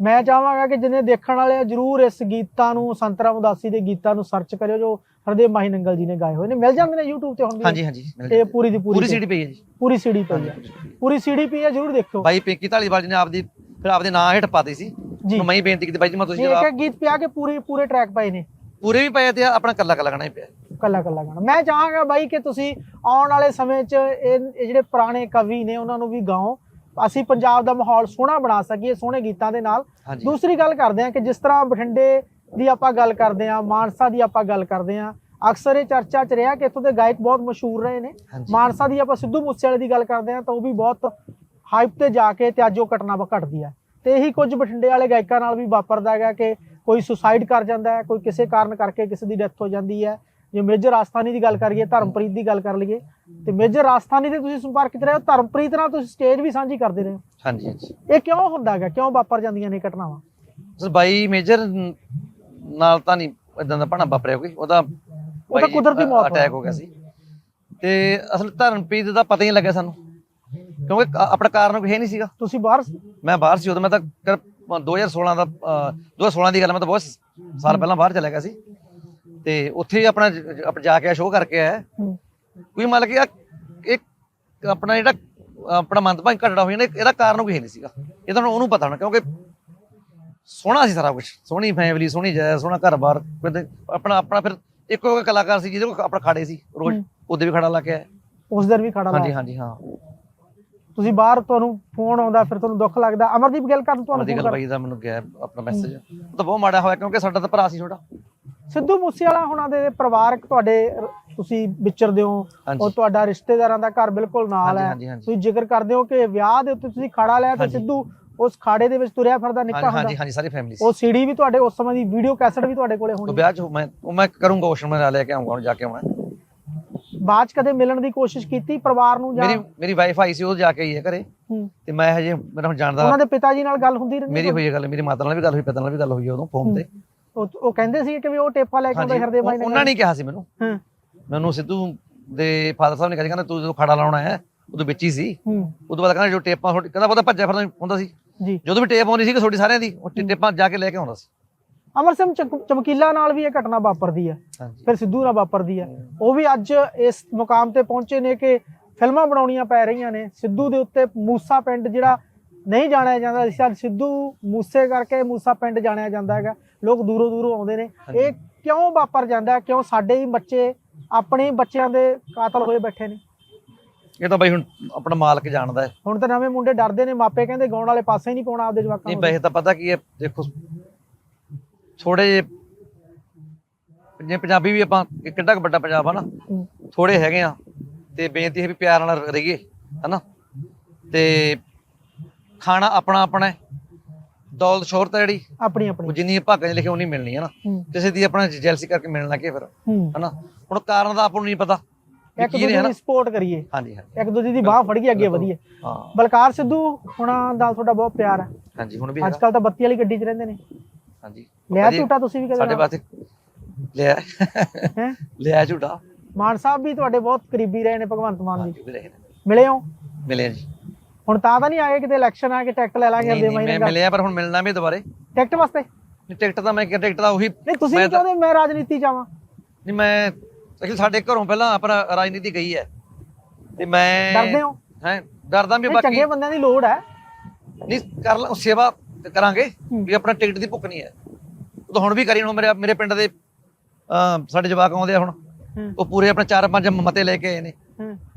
ਮੈਂ ਚਾਹਾਂਗਾ ਕਿ ਜਿਹਨੇ ਦੇਖਣ ਵਾਲੇ ਆ, ਜਰੂਰ ਇਸ ਗੀਤਾਂ ਨੂੰ, ਸੰਤ ਰਾਮਦਾਸੀ ਦੇ ਗੀਤਾਂ ਨੂੰ ਸਰਚ ਕਰਿਓ, ਜੋ ਹਰਦੇਵ ਮਾਹੀ ਨੰਗਲ ਜੀ ਨੇ ਗਾਏ ਹੋਏ ਨੇ। ਮਿਲ ਜਾਂਦੇ ਨੇ YouTube ਤੇ ਹੁਣ ਵੀ? ਹਾਂਜੀ ਹਾਂਜੀ ਮਿਲ ਜਾਂਦੀ। ਪੂਰੀ ਦੀ ਪੂਰੀ ਪੂਰੀ ਸੀਡੀ ਪਈ ਹੈ ਜੀ। ਪੂਰੀ ਸੀਡੀ ਪਈ ਹੈ। ਪੂਰੀ ਸੀਡੀ ਪਈ ਹੈ ਜਰੂਰ ਦੇਖਿਓ। ਬਾਈ ਪਿੰਕੀ ਢਾਲੀਵਾਲ ਜੀ ਨੇ ਆਪਦੀ ਫਿਰ ਆਪਦੇ ਨਾਂ ਹੇਠ ਪਾਤੀ ਸੀ। ਜੀ। ਮੈਂ ਹੀ ਬੇਨਤੀ ਕੀਤੀ ਬਾਈ ਜੀ ਮੈਂ ਤੁਸੀਂ ਇੱਕ ਜਵਾਬ ਇੱਕ ਗੀਤ ਪਿਆ ਕੇ ਪੂਰੇ ਪੂਰੇ ਟਰੈਕ ਪਏ ਨੇ। ਪੂਰੇ ਵੀ ਪਏ ਤੇ ਆਪਣਾ ਕੱਲਾ ਕੱਲਾ ਗਾਣਾ ਹੀ ਪਿਆ। ਕੱਲਾ ਕੱਲਾ ਗਾਣਾ। ਮੈਂ ਚਾਹਾਂਗਾ ਬਾਈ ਕਿ ਤੁਸੀਂ ਆਉਣ ਵਾਲੇ ਸਮੇਂ 'ਚ ਇਹ ਇਹ ਜਿਹੜੇ ਪੁਰਾਣੇ ਕਵੀ ਨੇ ਉਹਨਾਂ ਨੂੰ ਵੀ ਗਾਓ। ਅਸੀਂ ਪੰਜਾਬ ਦਾ ਮਾਹੌਲ ਸੋਹਣਾ ਬਣਾ ਸਕੀਏ ਸੋਹਣੇ ਗੀਤਾਂ ਦੇ ਨਾਲ। ਹਾਂਜੀ। ਦੂਸਰੀ ਗੱਲ ਕਰਦੇ ਹਾਂ ਕਿ ਜਿਸ ਤਰ੍ਹਾਂ ਬਠਿੰਡੇ ਦੀ ਆਪਾਂ ਗੱਲ ਕਰਦੇ ਹਾਂ ਮਾਨਸਾ ਦੀ ਆਪਾਂ ਗੱਲ ਕਰਦੇ ਹਾਂ। ਅਕਸਰ ਇਹ ਚਰਚਾ 'ਚ ਰਿਹਾ ਕਿ ਇੱਥੋਂ ਦੇ ਗਾਇਕ ਬਹੁਤ ਮਸ਼ਹੂਰ ਰਹੇ ਨੇ। ਮਾਨਸਾ ਦੀ ਆਪਾਂ ਸਿੱਧੂ ਮੂਸੇਵਾਲੇ ਦੀ ਗੱਲ ਕਰਦੇ ਹਾਂ ਤਾਂ ਉਹ ਵੀ ਬਹੁਤ ਹਾਈਪ ਤੇ ਜਾ ਕੇ ਤੇ ਅੱਜ ਉਹ ਘਟਨਾ ਘਟਦੀ ਹੈ ਤੇ ਇਹੀ ਕੁਝ ਬਠਿੰਡੇ ਵਾਲੇ ਗਾਇਕਾਂ ਨਾਲ ਵੀ ਵਾਪਰਦਾ ਹੈਗਾ ਕਿ ਕੋਈ ਸੁਸਾਈਡ ਕਰ ਜਾਂਦਾ ਹੈ ਕੋਈ ਕਿਸੇ ਕਾਰਨ ਕਰਕੇ ਕਿਸੇ ਦੀ ਡੈਥ ਹੋ ਜਾਂਦੀ ਹੈ। ਜੇ ਮੇਜਰ ਰਾਜਸਥਾਨੀ ਦੀ ਗੱਲ ਕਰੀਏ ਧਰਮਪ੍ਰੀਤ ਦੀ ਗੱਲ ਕਰ ਲਈਏ ਤੇ ਮੇਜਰ ਰਾਜਸਥਾਨੀ ਦੇ ਤੁਸੀਂ ਸੰਪਰਕ 'ਚ ਰਹੇ ਹੋ ਧਰਮਪ੍ਰੀਤ ਨਾਲ ਤੁਸੀਂ ਸਟੇਜ ਵੀ ਸਾਂਝੀ ਕਰਦੇ ਰਹੇ ਹੋ। ਹਾਂਜੀ ਹਾਂਜੀ। ਇਹ ਕਿਉਂ ਹੁੰਦਾ ਹੈਗਾ ਕਿਉਂ ਵਾਪਰ ਜਾਂਦੀਆਂ ਨੇ ਘਟਨਾਵਾਂ? ਸਰ ਬਾਈ ਮੇਜਰ ਨਾਲ ਤਾਂ ਨਹੀਂ ਇਦਾਂ ਦਾ ਭਾਣਾ ਵਾਪਰਿਆ ਕੋਈ। ਉਹਦਾ ਉਹ ਤਾਂ ਕੁਦਰਤੀ ਮੌਤ ਅਟੈਕ ਹੋ ਗਿਆ ਸੀ। ਤੇ ਅਸਲ ਧਰਮਪ੍ਰੀਤ ਦਾ ਪਤਾ ਹੀ ਨਹੀਂ ਲੱਗਿਆ ਸਾਨੂੰ। ਕਿਉਂਕਿ ਆਪਣਾ ਕਾਰਨ ਕੋਈ ਹੈ ਨਹੀਂ ਸੀਗਾ। ਤੁਸੀਂ ਬਾਹਰ ਸੀ? ਮੈਂ ਬਾਹਰ ਸੀ ਉਦੋਂ ਮੈਂ ਤਾਂ ਕਰ- 2016 ਦਾ ਅਹ, 2016 ਦੀ ਗੱਲ ਮੈਂ ਤਾਂ ਬਹੁਤ ਸਾਲ ਪਹਿਲਾਂ ਬਾਹਰ ਚਲਾ ਗਿਆ ਸੀ। ਤੇ ਉੱਥੇ ਆਪਣਾ ਜ- ਆਪ ਜਾ ਕੇ ਸ਼ੋਅ ਕਰਕੇ ਆਇਆ। ਕੋਈ ਮਤਲਬ ਕਿ ਇੱਕ ਆਪਣਾ ਜਿਹੜਾ ਆਪਣਾ ਮੰਦਭਾਗੀ ਘਟਨਾ ਹੋਈ ਨਾ ਇਹਦਾ ਕਾਰਨ ਕੋਈ ਹੈ ਨਹੀਂ ਸੀਗਾ। ਇਹ ਤਾਂ ਉਹਨੂੰ ਪਤਾ ਹੋਣਾ ਕਿਉਂਕਿ ਸੋਹਣਾ ਸੀ ਸਾਰਾ ਕੁਝ ਸੋਹਣੀ ਫੈਮਿਲੀ ਸੋਹਣੀ ਜਾਇ ਸੋਹਣਾ ਘਰ-ਬਾਰ ਆਪਣਾ ਆਪਣਾ ਫਿਰ ਇੱਕੋ ਇੱਕ ਕਲਾਕਾਰ ਸੀ ਜਿਹਦੇ ਕੋਲ ਆਪਣਾ ਖਾੜੇ ਸੀ ਰੋਜ਼। ਉਹਦੇ ਵੀ ਖੜਾ ਲਾ ਕੇ ਆਇਆ ਉਸ ਦਿਨ ਵੀ ਖੜਾ ਹਾਂਜੀ ਲਾਇਆ ਹਾਂਜੀ ਹਾਂ ਤੁਸੀਂ ਬਾਹਰ ਤੁਹਾਨੂੰ ਫੋਨ ਆਉਂਦਾ ਫਿਰ ਤੁਹਾਨੂੰ ਦੁੱਖ ਲੱਗਦਾ ਅਮਰਦੀਪ ਗੱਲ ਕਰਨ ਤੁਹਾਨੂੰ phone ਗੱਲ ਕਰ- ਬਾਈ ਦਾ ਮੈਨੂੰ ਗਿਆ ਆਪਣਾ ਮੈਸੇਜ ਉਹ ਤਾਂ ਬਹੁਤ ਮਾੜਾ ਹੋਇਆ ਕਿਉਂਕਿ ਸਾਡਾ ਤਾਂ ਭਰਾ ਸੀ ਛੋਟਾ ਸਿੱਧੂ ਮੂਸੇਵਾਲਾ ਹੁਣਾਂ ਦੇ ਪਰਿਵਾਰਕ ਤੁਹਾਡੇ ਤੁਸੀਂ ਵਿਚਰਦੇ ਹੋ ਹਾਂਜੀ। ਉਹ ਤੁਹਾਡਾ ਰਿਸ਼ਤੇਦਾਰਾਂ ਦਾ ਘਰ ਬਿਲਕੁਲ ਨਾਲ ਹਾਂਜੀ, ਹੈ ਹਾਂਜੀ, ਹਾਂਜੀ। ਤੁਸੀਂ ਜ਼ਿਕਰ ਕਰਦੇ ਹੋ ਕਿ ਵਿਆਹ ਦੇ ਉੱਤੇ ਤੁਸੀਂ ਖਾੜਾ ਲਿਆ ਤੇ ਹਾਂਜੀ। ਸਿੱਧੂ ਉਸ ਖਾੜੇ ਦੇ ਵਿੱਚ ਤੁਰਿਆ ਫਿਰਦਾ ਨਿੱਕਾ ਹਾਂਜੀ ਹਾਂਜੀ ਹੁੰਦਾ। ਹਾਂਜੀ ਸਾਰੀ ਫੈਮਿਲੀ ਉਹ ਸੀਡੀ ਵੀ ਤੁਹਾਡੇ ਉਸ ਸਮੇਂ ਦੀ ਵੀਡੀਓ ਕੈਸਟ ਵੀ ਤੁਹਾਡੇ ਕੋਲੇ ਹੋਣੀ। ਵਿਆਹ ਚ ਮੈਂ ਉਹ ਮੈਂ ਕਰੂੰਗਾ ਉਸ ਮੈਂ ਲੈ ਕੇ ਆਉਂਗਾ ਹੁਣ ਜਾ ਕੇ ਆਉਣਾ। ਬਾਅਦ 'ਚ ਕਦੇ ਮਿਲਣ ਦੀ ਕੋਸ਼ਿਸ਼ ਕੀਤੀ ਪਰਿਵਾਰ ਨੂੰ ਜਾਂ ਮੇਰੀ ਮੇਰੀ ਵਾਈਫ ਆਈ ਸੀ ਉਹ ਜਾ ਕੇ ਆਈ ਹੈ ਘਰੇ। ਹੂੰ। ਤੇ ਮੈਂ ਹਜੇ ਮੇਰਾ ਹੁਣ ਜਾਣਦਾ ਉਹਨਾਂ ਦੇ ਪਿਤਾ ਜੀ ਨਾਲ ਗੱਲ ਹੁੰਦੀ ਰਹਿੰਦੀ ਮੇਰੀ ਹੋਈ ਹੈ ਗੱਲ ਮੇਰੀ ਮਾਤਾ ਨਾਲ ਵੀ ਗੱਲ ਹੋਈ ਪਿਤਾ ਨਾਲ ਵੀ ਗੱਲ ਹੋਈ ਹੈ ਉਦੋਂ ਫੋਨ ਤੇ। ਉਹ ਉਹ ਕਹਿੰਦੇ ਸੀ ਕਿ ਵੀ ਉਹ ਟੇਪਾ ਲੈ ਕੇ ਆਉਂਦਾ ਹਰਦੇ ਬਾਈ ਉਹ- ਉਹਨਾਂ ਨੇ ਕਿਹਾ ਸੀ ਮੈਨੂੰ। ਹਾਂ। ਮੈਨੂੰ ਸਿੱਧੂ ਦੇ ਫਾਦਰ ਸਾਹਿਬ ਨੇ ਕਿਹਾ ਕਹਿੰਦਾ ਤੂੰ ਜਦੋਂ ਖੜਾ ਲਾਉਣਾ ਹੈ ਉਦੋਂ ਵਿੱਚ ਹੀ ਸੀ। ਹੂੰ। ਉਦੋਂ ਬਾਅਦ ਕਹਿੰਦਾ ਜੋ ਟੇਪਾਂ ਤੁਹਾਡੀ ਕਹਿੰਦਾ ਉਹਦਾ ਭੱਜਿਆ ਫਿਰਦਾ ਹੁੰਦਾ ਸੀ। ਜੀ। ਜਦੋਂ ਵੀ ਟੇਪ ਆਉਂਦੀ ਸੀ ਕਿ ਤੁਹਾਡੀ ਸਾਰਿਆਂ ਦੀ ਉਹ ਟੇ- ਟੇਪਾਂ ਜਾ ਕੇ ਲੈ ਕੇ ਆਉਂਦਾ ਸੀ। ਅਮਰ ਸਿੰਘ ਚਮ- ਚਮਕੀਲਾ ਨਾਲ ਵੀ ਇਹ ਘਟਨਾ ਵਾਪਰਦੀ ਹੈ। ਹਾਂਜੀ। ਫਿਰ ਸਿੱਧੂ ਨਾਲ ਵਾਪਰਦੀ ਹੈ। ਉਹ ਵੀ ਅੱਜ ਇਸ ਮੁਕਾਮ ਤੇ ਪਹੁੰਚੇ ਨੇ ਕਿ ਫਿਲਮਾਂ ਬਣਾਉਣੀਆਂ ਪੈ ਰਹੀਆਂ ਨੇ। ਸਿੱਧੂ ਦੇ ਉੱਤੇ ਮੂਸਾ ਪਿੰਡ ਜਿਹੜਾ ਨਹੀਂ ਜਾਣਿਆ ਜਾਂਦਾ ਸੀ ਅੱਜ ਸਿੱਧੂ ਮੂਸੇ ਕਰਕੇ ਮੂਸਾ ਪਿੰਡ ਜਾਣਿਆ ਜਾਂਦਾ ਹੈਗਾ। ਲੋਕ ਦੂਰੋਂ ਦੂਰੋਂ ਆਉਂਦੇ ਨੇ। ਇਹ ਕਿਉਂ ਵਾਪਰ ਜਾਂਦਾ ਹੈ? ਕਿਉਂ ਸਾਡੇ ਹੀ ਬੱਚੇ ਆਪਣੇ ਹੀ ਬੱਚਿਆਂ ਦੇ ਕਾਤਲ ਹੋਏ ਬੈਠੇ ਨੇ? ਇਹ ਤਾਂ ਬਾਈ ਹੁਣ ਆਪਣਾ ਮਾਲਕ ਜਾਣਦਾ ਹੈ। ਹੁਣ ਤਾਂ ਨਵੇਂ ਮੁੰਡੇ ਡਰਦੇ ਨੇ ਮਾਪੇ ਕਹਿੰਦੇ ਗਾਉਣ ਵਾਲੇ ਪਾਸੇ ਹੀ ਨਹੀਂ ਪਾਉਣਾ ਆਪਦੇ ਜਵਾਕਾਂ ਨਹੀਂ ਨੂੰ। ਵੈਸੇ ਤਾਂ ਪਤਾ ਕੀ ਹੈ ਦੇਖੋ ਥੋੜੇ ਜੇ ਜੇ ਪੰਜਾਬੀ ਵੀ ਆਪਾਂ ਕਿ- ਕਿੱਡਾ ਕੁ ਵੱਡਾ ਪੰਜਾਬ ਆ ਨਾ ਹੂੰ। ਥੋੜੇ ਹੈਗੇ ਆ ਤੇ ਬੇਨਤੀ ਹੈ ਵੀ ਪਿਆਰ ਨਾਲ ਰਹੀਏ ਹਨਾ? ਤੇ ਖਾਣਾ ਆਪਣਾ ਆਪਣਾ ਹੈ ਦੌਲਤ ਸ਼ੋਹਰਤ ਹੈ ਜਿਹੜੀ ਆਪਣੀ ਉਹ ਆਪਣੀ ਜਿੰਨੀ ਭਾਗਾਂ 'ਚ ਲਿਖੀ ਉਨੀ ਮਿਲਣੀ ਹੈ ਨਾ। ਹੂੰ। ਕਿਸੇ ਦੀ ਆਪਣਾ ਜੈਲਸੀ ਕਰਕੇ ਮਿਲਣ ਲੱਗੇ ਫਿਰ ਹੂੰ। ਹਨਾ? ਹੁਣ ਕਾਰਨ ਦਾ ਆਪਾਂ ਨੂੰ ਨਹੀਂ ਪਤਾ। ਇੱਕ ਕੀ ਨੇ ਦੂਜੇ ਦੀ ਸਪੋਰਟ ਕਰੀਏ। ਹਾਂਜੀ ਹਾਂਜੀ। ਇੱਕ ਦੂਜੇ ਦੀ ਬਾਹ ਫੜੀਏ ਅੱਗੇ ਵਧੀਏ। ਹਾਂ। ਬਲਕਾਰ ਸਿੱਧੂ ਹੁਣਾਂ ਨਾਲ ਤੁਹਾਡਾ ਬਹੁਤ ਪਿਆਰ ਹੈ। ਹਾਂਜੀ ਹੁਣ ਵੀ ਅੱਜ ਹੈਗਾ। ਕੱਲ ਤਾਂ ਬੱਤੀ ਵਾਲੀ ਗੱਡੀ 'ਚ ਰਹਿੰਦੇ ਨੇ। ਹਾਂਜੀ। ਲਿਆ ਭਾਜੀ, ਝੂਟਾ ਤੁਸੀਂ ਵੀ ਕਦੇ ਸਾਡੇ ਵਾਸਤੇ ਲਿਆ। ਹੈ? ਲਿਆ ਝੂਟਾ। ਮਾਨ ਸਾਹਿਬ ਵੀ ਤੁਹਾਡੇ ਬਹੁਤ ਕਰੀਬੀ ਰਹੇ ਨੇ ਭਗਵੰਤ ਮਾਨ ਜੀ। ਹਾਂਜੀ ਵੀ ਰਹੇ ਨੇ। ਮਿਲੇ ਹੋ? ਮਿਲੇ ਜੀ। ਹੁਣ ਤਾਂ ਤਾਂ ਨਹੀਂ ਆਏ ਕਿਤੇ ਇਲੈਕਸ਼ਨ ਆ ਕੇ ਟਿਕਟ ਲੈ ਲਾਂਗੇ ਨਹੀਂ ਮੈਂ ਨਾਲ ਮਿਲਿਆ ਪਰ ਹੁਣ ਮਿਲਣਾ ਵੀ ਦੁਬਾਰੇ। ਟਿਕਟ ਵਾਸਤੇ? ਨਹੀਂ, ਟਿਕਟ ਤਾਂ ਮੈਂ ਟਿਕਟ ਦਾ ਉਹੀ ਨਹੀਂ ਤੁਸੀਂ ਮੈਂ ਚਾਹੁੰਦੇ ਮੈਂ ਰਾਜਨੀਤੀ ਚ ਆਵਾਂ? ਨਹੀਂ ਮੈਂ ਐਕਚੁਅਲੀ ਸਾਡੇ ਘਰੋਂ ਪਹਿਲਾਂ ਆਪਣਾ ਰਾਜਨੀਤੀ ਗਈ ਹੈ। ਤੇ ਮੈਂ ਡਰਦੇ ਹੋ? ਹੈ ਡਰਦਾ ਵੀ ਬਾਕੀ ਚੰਗੇ ਬੰਦਿਆਂ ਦੀ ਲੋੜ ਹੈ। ਨਹੀਂ ਕਰ ਲਾ ਸੇਵਾ ਕਰਾਂਗੇ। ਵੀ ਆਪਣਾ ਟਿਕਟ ਦੀ ਭੁੱਖ ਨਹੀਂ ਹੈ। ਉਹ ਤਾਂ ਹੁਣ ਵੀ ਕਰੀ ਹੁਣ ਮੇਰੇ ਮੇਰੇ ਪਿੰਡ ਦੇ ਸਾਡੇ ਜਵਾਕ ਆਉਂਦੇ ਆ ਹੁਣ। ਉਹ ਪੂਰੇ ਆਪਣੇ ਚਾਰ ਪੰਜ ਮਤੇ ਲੈ ਕੇ ਆਏ ਨੇ।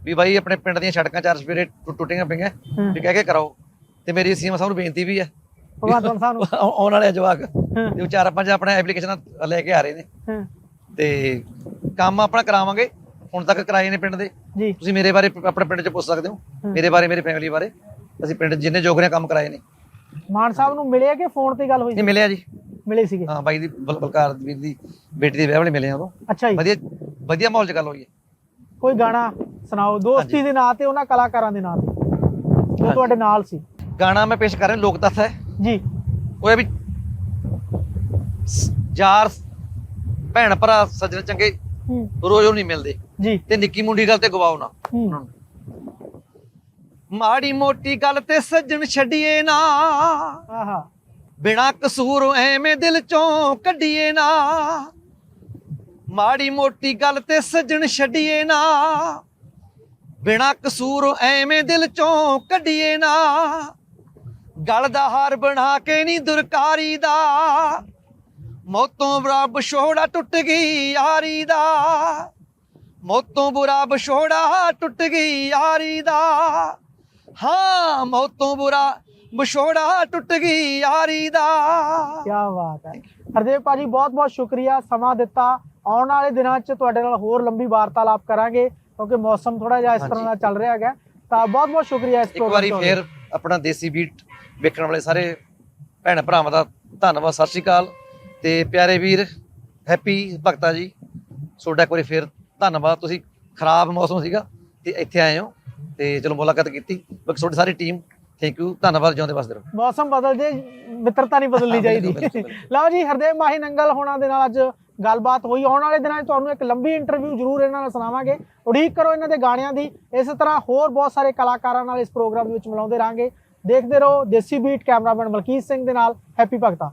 ਵੀ ਬਾਈ ਆਪਣੇ ਪਿੰਡ ਦੀਆਂ ਸੜਕਾਂ ਚਾਰ ਸਵੇਰੇ ਟੁੱਟੀਆਂ ਪਈਆਂ। ਵੀ ਕਹਿ ਕੇ ਕਰਾਓ। ਤੇ ਮੇਰੀ ਸੀਐਮ ਸਾਹਿਬ ਨੂੰ ਬੇਨਤੀ ਵੀ ਹੈ। ਭਗਵੰਤ ਮਾਨ ਸਾਹਿਬ ਨੂੰ। ਆਉ- ਆਉਣ ਵਾਲੇ ਜਵਾਕ। ਤੇ ਉਹ ਚਾਰ ਪੰਜ ਆਪਣੇ ਐਪਲੀਕੇਸ਼ਨਾਂ ਲੈ ਕੇ ਆ ਰਹੇ ਨੇ। ਤੇ ਕੰਮ ਆਪਣਾ ਕਰਾਵਾਂਗੇ। ਹੁਣ ਤੱਕ ਕਰਾਏ ਨੇ ਪਿੰਡ ਦੇ। ਜੀ। ਤੁਸੀਂ ਮੇਰੇ ਬਾਰੇ ਆਪਣੇ ਪਿੰਡ 'ਚ ਪੁੱਛ ਸਕਦੇ ਹੋ। ਮੇਰੇ ਬਾਰੇ ਮੇਰੀ ਫੈਮਿਲੀ ਬਾਰੇ। ਅਸੀਂ ਪਿੰਡ ਜਿੰਨੇ ਜੋਗਰੇ ਕੰਮ ਕਰਾਏ ਨੇ। ਮਾਨ ਸਾਹਿਬ ਨੂੰ ਮਿਲਿਆ ਕਿ ਫੋਨ ਤੇ ਗੱਲ ਹੋਈ? ਸੀ ਮਿਲਿਆ ਜੀ। ਮਿਲੇ ਸੀਗੇ? ਹਾਂ ਬਾਈ ਦੀ ਬਲ- ਬਲਕਾਰ ਵੀਰ ਦੀ ਬੇਟੀ ਦੇ ਵਿਆਹ ਵਾਲੇ ਮਿਲੇ ਆ ਉਦੋਂ। ਅੱਛਾ ਜੀ। ਵਧੀਆ ਵਧੀਆ ਮਾਹੌਲ 'ਚ ਗੱਲ ਹੋਈ ਹੈ। ਕੋਈ ਗਾਣਾ ਸੁਣਾਓ। ਦੋਸਤੀ ਦੇ ਨਾਂ ਤੇ ਉਹਨਾਂ ਕਲਾਕਾਰਾਂ ਦੇ ਨਾਂ ਤੇ। ਜੋ ਤੁਹਾਡੇ ਨਾਲ ਸੀ। ਗਾਣਾ ਮੈਂ ਪੇਸ਼ ਕਰ ਰਿਹਾ ਲੋਕ ਤੱਥ ਹੈ। ਜੀ। ਉਹ ਵੀ ਯਾਰ ਭੈਣ ਭਰਾ ਸੱਜਣ ਚੰਗੇ ਹੂੰ। ਰੋਜ਼ ਉਹ ਨਹੀਂ ਮਿਲਦੇ। ਜੀ। ਤੇ ਨਿੱਕੀ ਮੁੰਡੀ ਗੱਲ ਤੇ ਗਵਾਓ ਨਾ। ਮਾੜੀ ਮੋਟੀ ਗੱਲ ਤੇ ਸੱਜਣ ਛੱਡੀਏ ਨਾ। ਆਹਾ। ਬਿਨਾ ਕਸੂਰ ਐਵੇਂ ਦਿਲ ਚੋਂ ਕੱਢੀਏ ਨਾ। ਮਾੜੀ ਮੋਟੀ ਗੱਲ ਤੇ ਸੱਜਣ ਛੱਡੀਏ ਨਾ। ਬਿਨਾ ਕਸੂਰ ਐਵੇਂ ਦਿਲ ਚੋਂ ਕੱਢੀਏ ਨਾ। ਗਲ ਦਾ ਹਾਰ ਬਣਾ ਕੇ ਨਹੀਂ ਦੁਰਕਾਰੀ ਦਾ ਮੌਤੋਂ ਬੁਰਾ ਵਿਛੋੜਾ ਟੁੱਟ ਗਈ ਯਾਰੀ ਦਾ। ਮੌਤੋਂ ਬੁਰਾ ਵਿਛੋੜਾ ਟੁੱਟ ਗਈ ਯਾਰੀ ਦਾ। ਹਾਂ ਮੌਤੋਂ ਬੁਰਾ ਵਿਛੋੜਾ ਟੁੱਟ ਗਈ ਯਾਰੀ ਦਾ। ਕੀ ਬਾਤ ਹੈ। ਹਰਦੇਵ ਭਾਜੀ ਬਹੁਤ ਬਹੁਤ ਸ਼ੁਕਰੀਆ ਸਮਾਂ ਦਿੱਤਾ। ਆਉਣ ਵਾਲੇ ਦਿਨਾਂ 'ਚ ਤੁਹਾਡੇ ਨਾਲ ਹੋਰ ਲੰਬੀ ਵਾਰਤਾਲਾਪ ਕਰਾਂਗੇ ਕਿਉਂਕਿ ਮੌਸਮ ਥੋੜਾ ਜਿਹਾ ਇਸ ਤਰ੍ਹਾਂ ਦਾ ਚੱਲ ਰਿਹਾ ਹੈਗਾ। ਤਾਂ ਬਹੁਤ ਬਹੁਤ ਸ਼ੁਕਰੀਆ ਇਸ ਇੱਕ ਵਾਰੀ ਫੇਰ ਆਪਣਾ ਦੇਸੀ ਬੀਟ ਵੇਖਣ ਵਾਲੇ ਸਾਰੇ ਭੈਣ ਭਰਾਵਾਂ ਦਾ ਧੰਨਵਾਦ। ਸਤਿ ਸ਼੍ਰੀ ਅਕਾਲ। ਤੇ ਪਿਆਰੇ ਵੀਰ ਹੈਪੀ ਭਗਤਾ ਜੀ। ਤੁਹਾਡਾ ਇੱਕ ਵਾਰੀ ਫੇਰ ਧੰਨਵਾਦ। ਤੁਸੀਂ ਖਰਾਬ ਮੌਸਮ ਸੀਗਾ ਤੇ ਇੱਥੇ ਆਏ ਹੋ ਤੇ ਚਲੋ ਮੁਲਾਕਾਤ ਕੀਤੀ। ਬਾਕੀ ਤੁਹਾਡੀ ਸਾਰੀ ਟੀਮ ਥੈਂਕ ਯੂ ਧੰਨਵਾਦ ਜਿਉਂਦੇ ਵਸਦੇ ਰਹੋ। ਮੌਸਮ ਬਦਲ ਜੇ ਮਿੱਤਰਤਾ ਨਹੀਂ ਬਦਲਣੀ ਚਾਹੀਦੀ। ਲਓ ਜੀ ਹਰਦੇਵ ਮਾਹੀ ਨੰਗਲ ਹੋਣਾ ਦੇ ਨਾਲ ਅੱਜ ਗੱਲਬਾਤ ਹੋਈ। ਆਉਣ ਵਾਲੇ ਦਿਨਾਂ 'ਚ ਤੁਹਾਨੂੰ ਇੱਕ ਲੰਬੀ ਇੰਟਰਵਿਊ ਜ਼ਰੂਰ ਇਹਨਾਂ ਨਾਲ ਸੁਣਾਵਾਂਗੇ। ਉਡੀਕ ਕਰੋ ਇਹਨਾਂ ਦੇ ਗਾਣਿਆਂ ਦੀ। ਇਸੇ ਤਰ੍ਹਾਂ ਹੋਰ ਬਹੁਤ ਸਾਰੇ ਕਲਾਕਾਰਾਂ ਨਾਲ ਇਸ ਪ੍ਰੋਗਰਾਮ ਦੇ ਵਿੱਚ ਮਿਲਾਉਂਦੇ ਰਾਂਗੇ ਦੇਖਦੇ ਰਹੋ ਦੇਸੀ ਬੀਟ ਕੈਮਰਾਮੈਨ ਮਲਕੀਤ ਸਿੰਘ ਦੇ ਨਾਲ। ਹੈਪੀ ਭਗਤਾ।